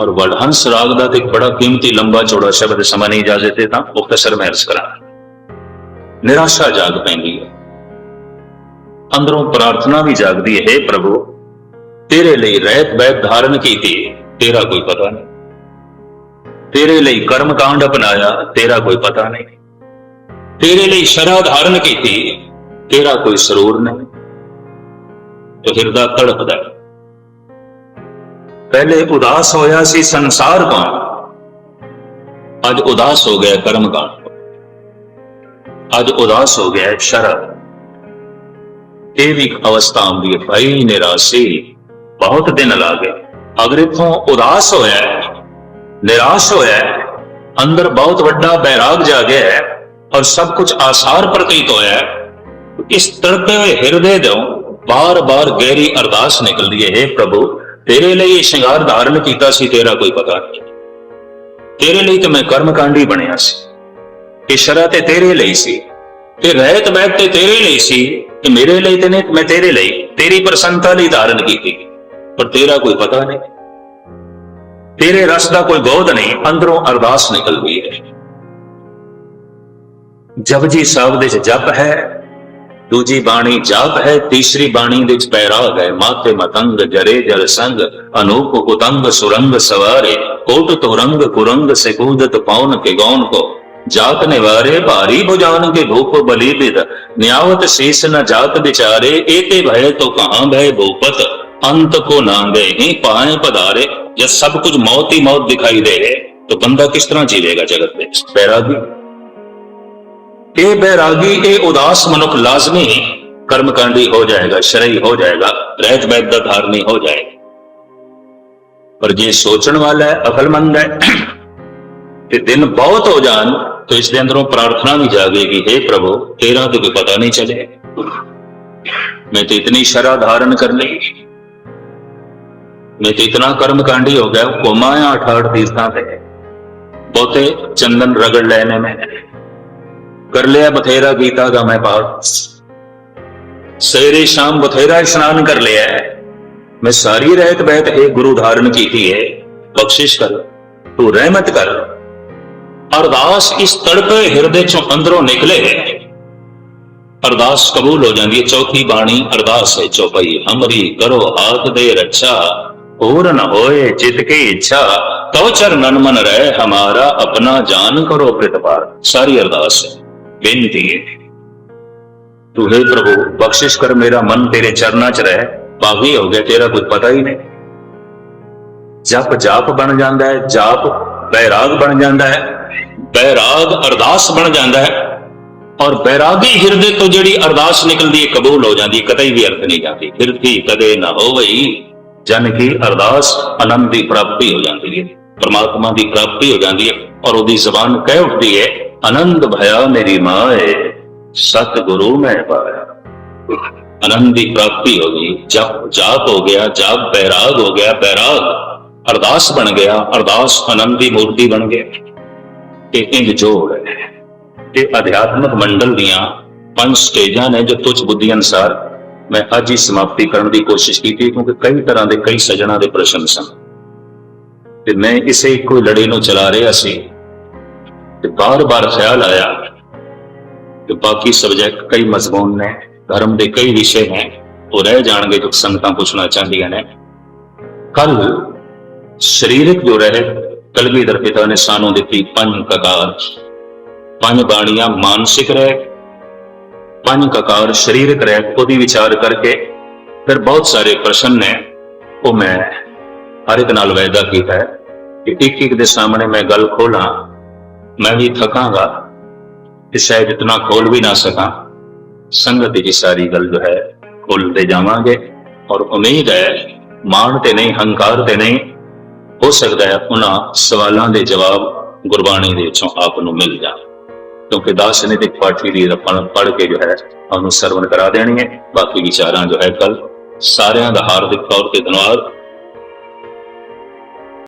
[SPEAKER 1] ਔਰ ਵਡਹੰਸ ਰਾਗ ਦਾ ਇੱਕ ਬੜਾ ਕੀਮਤੀ ਲੰਬਾ ਚੌੜਾ ਸ਼ਬਦ ਸਮਾਂ ਨਹੀਂ ਇਜਾਜ਼ਤ ਦੇ ਤਾਂ ਮੁਖਤਸਰ ਮੈਂ ਅਰਜ਼ ਕਰਾਂ ਨਿਰਾਸ਼ਾ ਜਾਗ ਪੈਂਦੀ ਹੈ। ਅੰਦਰੋਂ ਪ੍ਰਾਰਥਨਾ ਵੀ ਜਾਗਦੀ ਹੈ, "ਹੇ ਪ੍ਰਭੂ, ਤੇਰੇ ਲਈ ਰਹਿਤ ਬੈਤ ਧਾਰਨ ਕੀਤੀ, ਤੇਰਾ ਕੋਈ ਪਤਾ ਨਹੀਂ। ਤੇਰੇ ਲਈ ਕਰਮ ਕਾਂਡ ਅਪਣਾਇਆ, ਤੇਰਾ ਕੋਈ ਪਤਾ ਨਹੀਂ। ਤੇਰੇ ਲਈ ਸ਼ਰਾ ਧਾਰਨ ਕੀਤੀ, ਤੇਰਾ ਕੋਈ ਸਰੂਰ ਨਹੀਂ। ਤੇ ਹਿਰਦਾ ਤੜਪਦਾ ਪਹਿਲੇ ਉਦਾਸ ਹੋਇਆ ਸੀ ਸੰਸਾਰ ਕਾਂਡ ਅੱਜ ਉਦਾਸ ਹੋ ਗਿਆ ਕਰਮ ਕਾਂਡ। ਅੱਜ ਉਦਾਸ ਹੋ ਗਿਆ ਸ਼ਰਬ ਇਹ ਵੀ ਅਵਸਥਾ ਆਉਂਦੀ ਹੈ, ਭਾਈ, ਨਿਰਾਸ਼ੀ ਬਹੁਤ ਦਿਨ ਲਾ ਗਏ। ਅਗਰ ਇਥੋਂ ਉਦਾਸ ਹੋਇਆ ਨਿਰਾਸ਼ ਹੋਇਆ ਅੰਦਰ ਬਹੁਤ ਵੱਡਾ ਬੈਰਾਗ ਜਾਗਿਆ ਹੈ ਔਰ ਸਭ ਕੁਝ ਆਸਾਰ ਪ੍ਰਤੀਤ ਹੋਇਆ ਹੈ ਇਸ ਤੜਪੇ ਹੋਏ ਹਿਰਦੇ ਤੋਂ ਬਾਰ-ਬਾਰ ਗਹਿਰੀ ਅਰਦਾਸ ਨਿਕਲਦੀ ਹੈ हे ਪ੍ਰਭੂ, ਤੇਰੇ ਲਈ ਇਹ ਸ਼ਿੰਗਾਰ ਧਾਰਨ ਕੀਤਾ ਸੀ, ਤੇਰਾ ਕੋਈ ਪਤਾ ਨਹੀਂ। ਤੇਰੇ ਲਈ ਤਾਂ ਮੈਂ ਕਰਮਕਾਂਡੀ ਬਣਿਆ ਸੀ। ਇਹ ਸ਼ਰਾ ਤੇ ਤੇਰੇ ਲਈ ਸੀ, ਤੇ ਰਹਿਤ ਬੈਠ ਤੇ ਤੇਰੇ ਲਈ ਸੀ, ਤੇ ਮੇਰੇ ਲਈ ਤੇ ਨਹੀਂ ਮੈਂ ਤੇਰੇ ਲਈ, ਤੇਰੀ ਪ੍ਰਸੰਨਤਾ ਲਈ ਧਾਰਨ ਕੀਤੀ। ਪਰ ਤੇਰਾ ਕੋਈ ਪਤਾ ਨਹੀਂ। ਤੇਰੇ ਰਸ ਦਾ ਕੋਈ ਗੋਦ ਨਹੀਂ, ਅੰਦਰੋਂ ਅਰਦਾਸ ਨਿਕਲ ਗਈ ਹੈ। ਜਪਜੀ ਸਾਹਿਬ ਦੇ ਵਿੱਚ ਜਪ ਹੈ, ਦੂਜੀ ਬਾਣੀ ਜਾਪ ਹੈ, ਤੀਸਰੀ ਬਾਣੀ ਦੇ ਵਿੱਚ ਪੈਰਾਗ ਹੈ ਮਾਤੇ ਮਤੰਗ, ਜਰੇ ਜਲ ਸੰਗ, ਅਨੂਪ ਕੁਤੰਗ ਸੁਰੰਗ ਸਵਾਰੇ, ਕੋਟ ਤੋਰੰਗ ਕੁਰੰਗ ਸੇ ਕੂਦਤ ਪਾਉਨ ਕੇ ਗੌਨ ਕੋ। जात निवारे भारी भुजान के भूप बलि बिद न्यावत शेष न जात बिचारे एके भय तो कहाँ भय भूपत अंत को ना गए पाए पधारे या सब कुछ मौत ही मौत दिखाई दे तो बंदा किस तरह जीवेगा जगत में बैरागी ए बैरागी ए उदास मनुख लाजमी कर्मकांडी हो जाएगा शरय हो जाएगा रहत वैद्य धारणी हो जाएगा पर ये सोचने वाला है अकलमंद है कि दिन बहुत हो जान तो इसके अंदरों प्रार्थना भी जागेगी हे प्रभु तेरा तो कोई पता नहीं चले मैं तो इतनी शरा धारण कर ली मैं तो इतना कर्म कांडी हो गया घुमाया अठ अठ तीर्थां पे बहुते चंदन रगड़ लेने में कर लिया बथेरा गीता का मैं पाठ सवेरे शाम बथेरा स्नान कर लिया है मैं सारी रहत बहत एक गुरु धारण की थी है बख्शिश कर तू रहमत कर ਅਰਦਾਸ ਇਸ ਤੜਪੇ ਹਿਰਦੇ ਚੋਂ ਅੰਦਰੋਂ ਨਿਕਲੇ। ਅਰਦਾਸ ਕਬੂਲ ਹੋ ਜਾਂਦੀ ਹੈ, ਚੌਥੀ ਬਾਣੀ, ਅਰਦਾਸ ਹੈ ਚੌਪਈ ਹਮਰੀ ਕਰੋ ਹਾਥ ਦੇ ਰੱਛਾ, ਹੋਰ ਨ ਹੋਏ ਜਿਤ ਕੀ ਇੱਛਾ, ਤਉ ਚਰਨਨ ਮਨ ਰਹਿ, ਹਮਾਰਾ ਆਪਣਾ ਜਾਨ ਕਰੋ ਪ੍ਰਤਪਾਰ ਸਾਰੀ ਅਰਦਾਸ ਹੈ, ਬੇਨਤੀ ਹੈ। ਤੂੰ ਹੈ ਪ੍ਰਭੂ, ਬਖਸ਼ਿਸ਼ ਕਰ ਮੇਰਾ ਮਨ ਤੇਰੇ ਚਰਨਾਂ 'ਚ ਰਹਿ। ਬਾਗੀ ਹੋ ਗਿਆ, ਤੇਰਾ ਕੁਝ ਪਤਾ ਹੀ ਨਹੀਂ। ਜਪ ਜਾਪ ਬਣ ਜਾਂਦਾ ਹੈ, ਜਾਪ ਬੈਰਾਗ ਬਣ ਜਾਂਦਾ ਹੈ। ਬੈਰਾਗ ਅਰਦਾਸ ਬਣ ਜਾਂਦਾ ਹੈ ਔਰ ਬੈਰਾਗੀ ਹਿਰਦੇ ਤੋਂ ਜਿਹੜੀ ਅਰਦਾਸ ਨਿਕਲਦੀ ਹੈ, ਕਬੂਲ ਹੋ ਜਾਂਦੀ ਹੈ, ਕਤਈ ਵੀ ਅਰਥ ਨਹੀਂ ਜਾਂਦੀ। ਫਿਰ ਕਦੇ ਨਾ ਹੋਵਈ ਜਨ ਕੀ ਅਰਦਾਸ ਆਨੰਦ ਦੀ ਪ੍ਰਾਪਤੀ ਹੋ ਜਾਂਦੀ ਹੈ, ਪਰਮਾਤਮਾ ਦੀ ਪ੍ਰਾਪਤੀ ਹੋ ਜਾਂਦੀ ਹੈ ਔਰ ਉਹਦੀ ਜ਼ਬਾਨ ਕਹਿ ਉੱਠਦੀ ਹੈ ਆਨੰਦ ਭਇਆ ਮੇਰੀ ਮਾਏ ਸਤ ਗੁਰੂ ਮੈਂ ਪਾਇਆ। ਆਨੰਦ ਦੀ ਪ੍ਰਾਪਤੀ ਹੋ ਗਈ, ਜਪ, ਜਾਪ ਹੋ ਗਿਆ, ਜਾਪ ਬੈਰਾਗ ਹੋ ਗਿਆ, ਬੈਰਾਗ ਅਰਦਾਸ ਬਣ ਗਿਆ, ਅਰਦਾਸ ਆਨੰਦ ਦੀ ਮੂਰਤੀ ਬਣ ਗਿਆ। ਇਹ ਇੰਜ ਜੋੜ ਹੈ ਇਹ ਅਧਿਆਤਮਕ ਮੰਡਲ ਦੀਆਂ ਪੰਜ ਸਟੇਜਾਂ ਨੇ ਜੋ ਤੁਝ ਬੁੱਧੀ ਅਨਸਾਰ ਮੈਂ ਅੱਜ ਹੀ ਸਮਾਪਤੀ ਕਰਨ ਦੀ ਕੋਸ਼ਿਸ਼ ਕੀਤੀ, ਕਿਉਂਕਿ ਕਈ ਤਰ੍ਹਾਂ ਦੇ, ਕਈ ਸਜਣਾ ਦੇ ਪ੍ਰਸ਼ਨ ਸਨ। ਤੇ ਮੈਂ ਇਸੇ ਇੱਕੋ ਹੀ ਲੜੀ ਨੂੰ ਚਲਾ ਰਿਹਾ ਸੀ। ਤੇ ਬਾਰ-ਬਾਰ ਖਿਆਲ ਆਇਆ ਕਿ ਬਾਕੀ ਸਬਜੈਕਟ ਕਈ ਮਜ਼ਮੂਨ ਨੇ, ਧਰਮ ਦੇ ਕਈ ਵਿਸ਼ੇ ਨੇ, ਉਹ ਰਹਿ ਜਾਣਗੇ ਜੋ ਸੰਗਤਾਂ ਪੁੱਛਣਾ ਚਾਹੁੰਦੀਆਂ ਨੇ। ਕੱਲ ਸਰੀਰਕ ਜੋ ਰਹੇ ਕਲਗੀਧਰ ਪਿਤਾ ਨੇ ਸਾਨੂੰ ਦਿੱਤੀ ਪੰਜ ਕਕਾਰ। ਪੰਜ ਬਾਣੀਆਂ ਮਾਨਸਿਕ ਰਹਿ, ਪੰਜ ਕਕਾਰ ਸਰੀਰਕ ਰਹਿ, ਉਹਦੀ ਵਿਚਾਰ ਕਰਕੇ ਫਿਰ ਬਹੁਤ ਸਾਰੇ ਪ੍ਰਸ਼ਨ ਨੇ, ਉਹ ਮੈਂ ਹਰ ਇੱਕ ਨਾਲ ਵਾਅਦਾ ਕੀਤਾ ਹੈ ਕਿ ਇੱਕ ਇੱਕ ਦੇ ਸਾਹਮਣੇ ਮੈਂ ਗੱਲ ਖੋਲਾਂ, ਮੈਂ ਵੀ ਥਕਾਂਗਾ ਕਿ ਸ਼ਾਇਦ ਇਤਨਾ ਖੋਲ ਵੀ ਨਾ ਸਕਾਂ। ਸੰਗਤ ਦੀ ਸਾਰੀ ਗੱਲ ਜੋ ਹੈ ਖੋਲਦੇ ਜਾਵਾਂਗੇ ਔਰ ਉਮੀਦ ਹੈ, ਮਾਣ ਤੇ ਨਹੀਂ, ਹੰਕਾਰ ਤੇ ਨਹੀਂ ਹੋ ਸਕਦਾ ਹੈ ਉਹਨਾਂ ਸਵਾਲਾਂ ਦੇ ਜਵਾਬ ਗੁਰਬਾਣੀ ਦੇ ਵਿੱਚੋਂ ਆਪ ਨੂੰ ਮਿਲ ਜਾਣ। ਕਿਉਂਕਿ ਦਾਰਸ਼ਨਿਕ ਪਾਠੀ ਦੀ ਰਪਣ ਪੜ੍ਹ ਕੇ ਜੋ ਹੈ, ਉਹਨੂੰ ਸਰਵਨ ਕਰਾ ਦੇਣੀ ਹੈ। ਬਾਕੀ ਵਿਚਾਰਾਂ ਜੋ ਹੈ ਕੱਲ ਸਾਰਿਆਂ ਦਾ ਹਾਰਦਿਕ ਤੌਰ ਤੇ ਧੰਨਵਾਦ।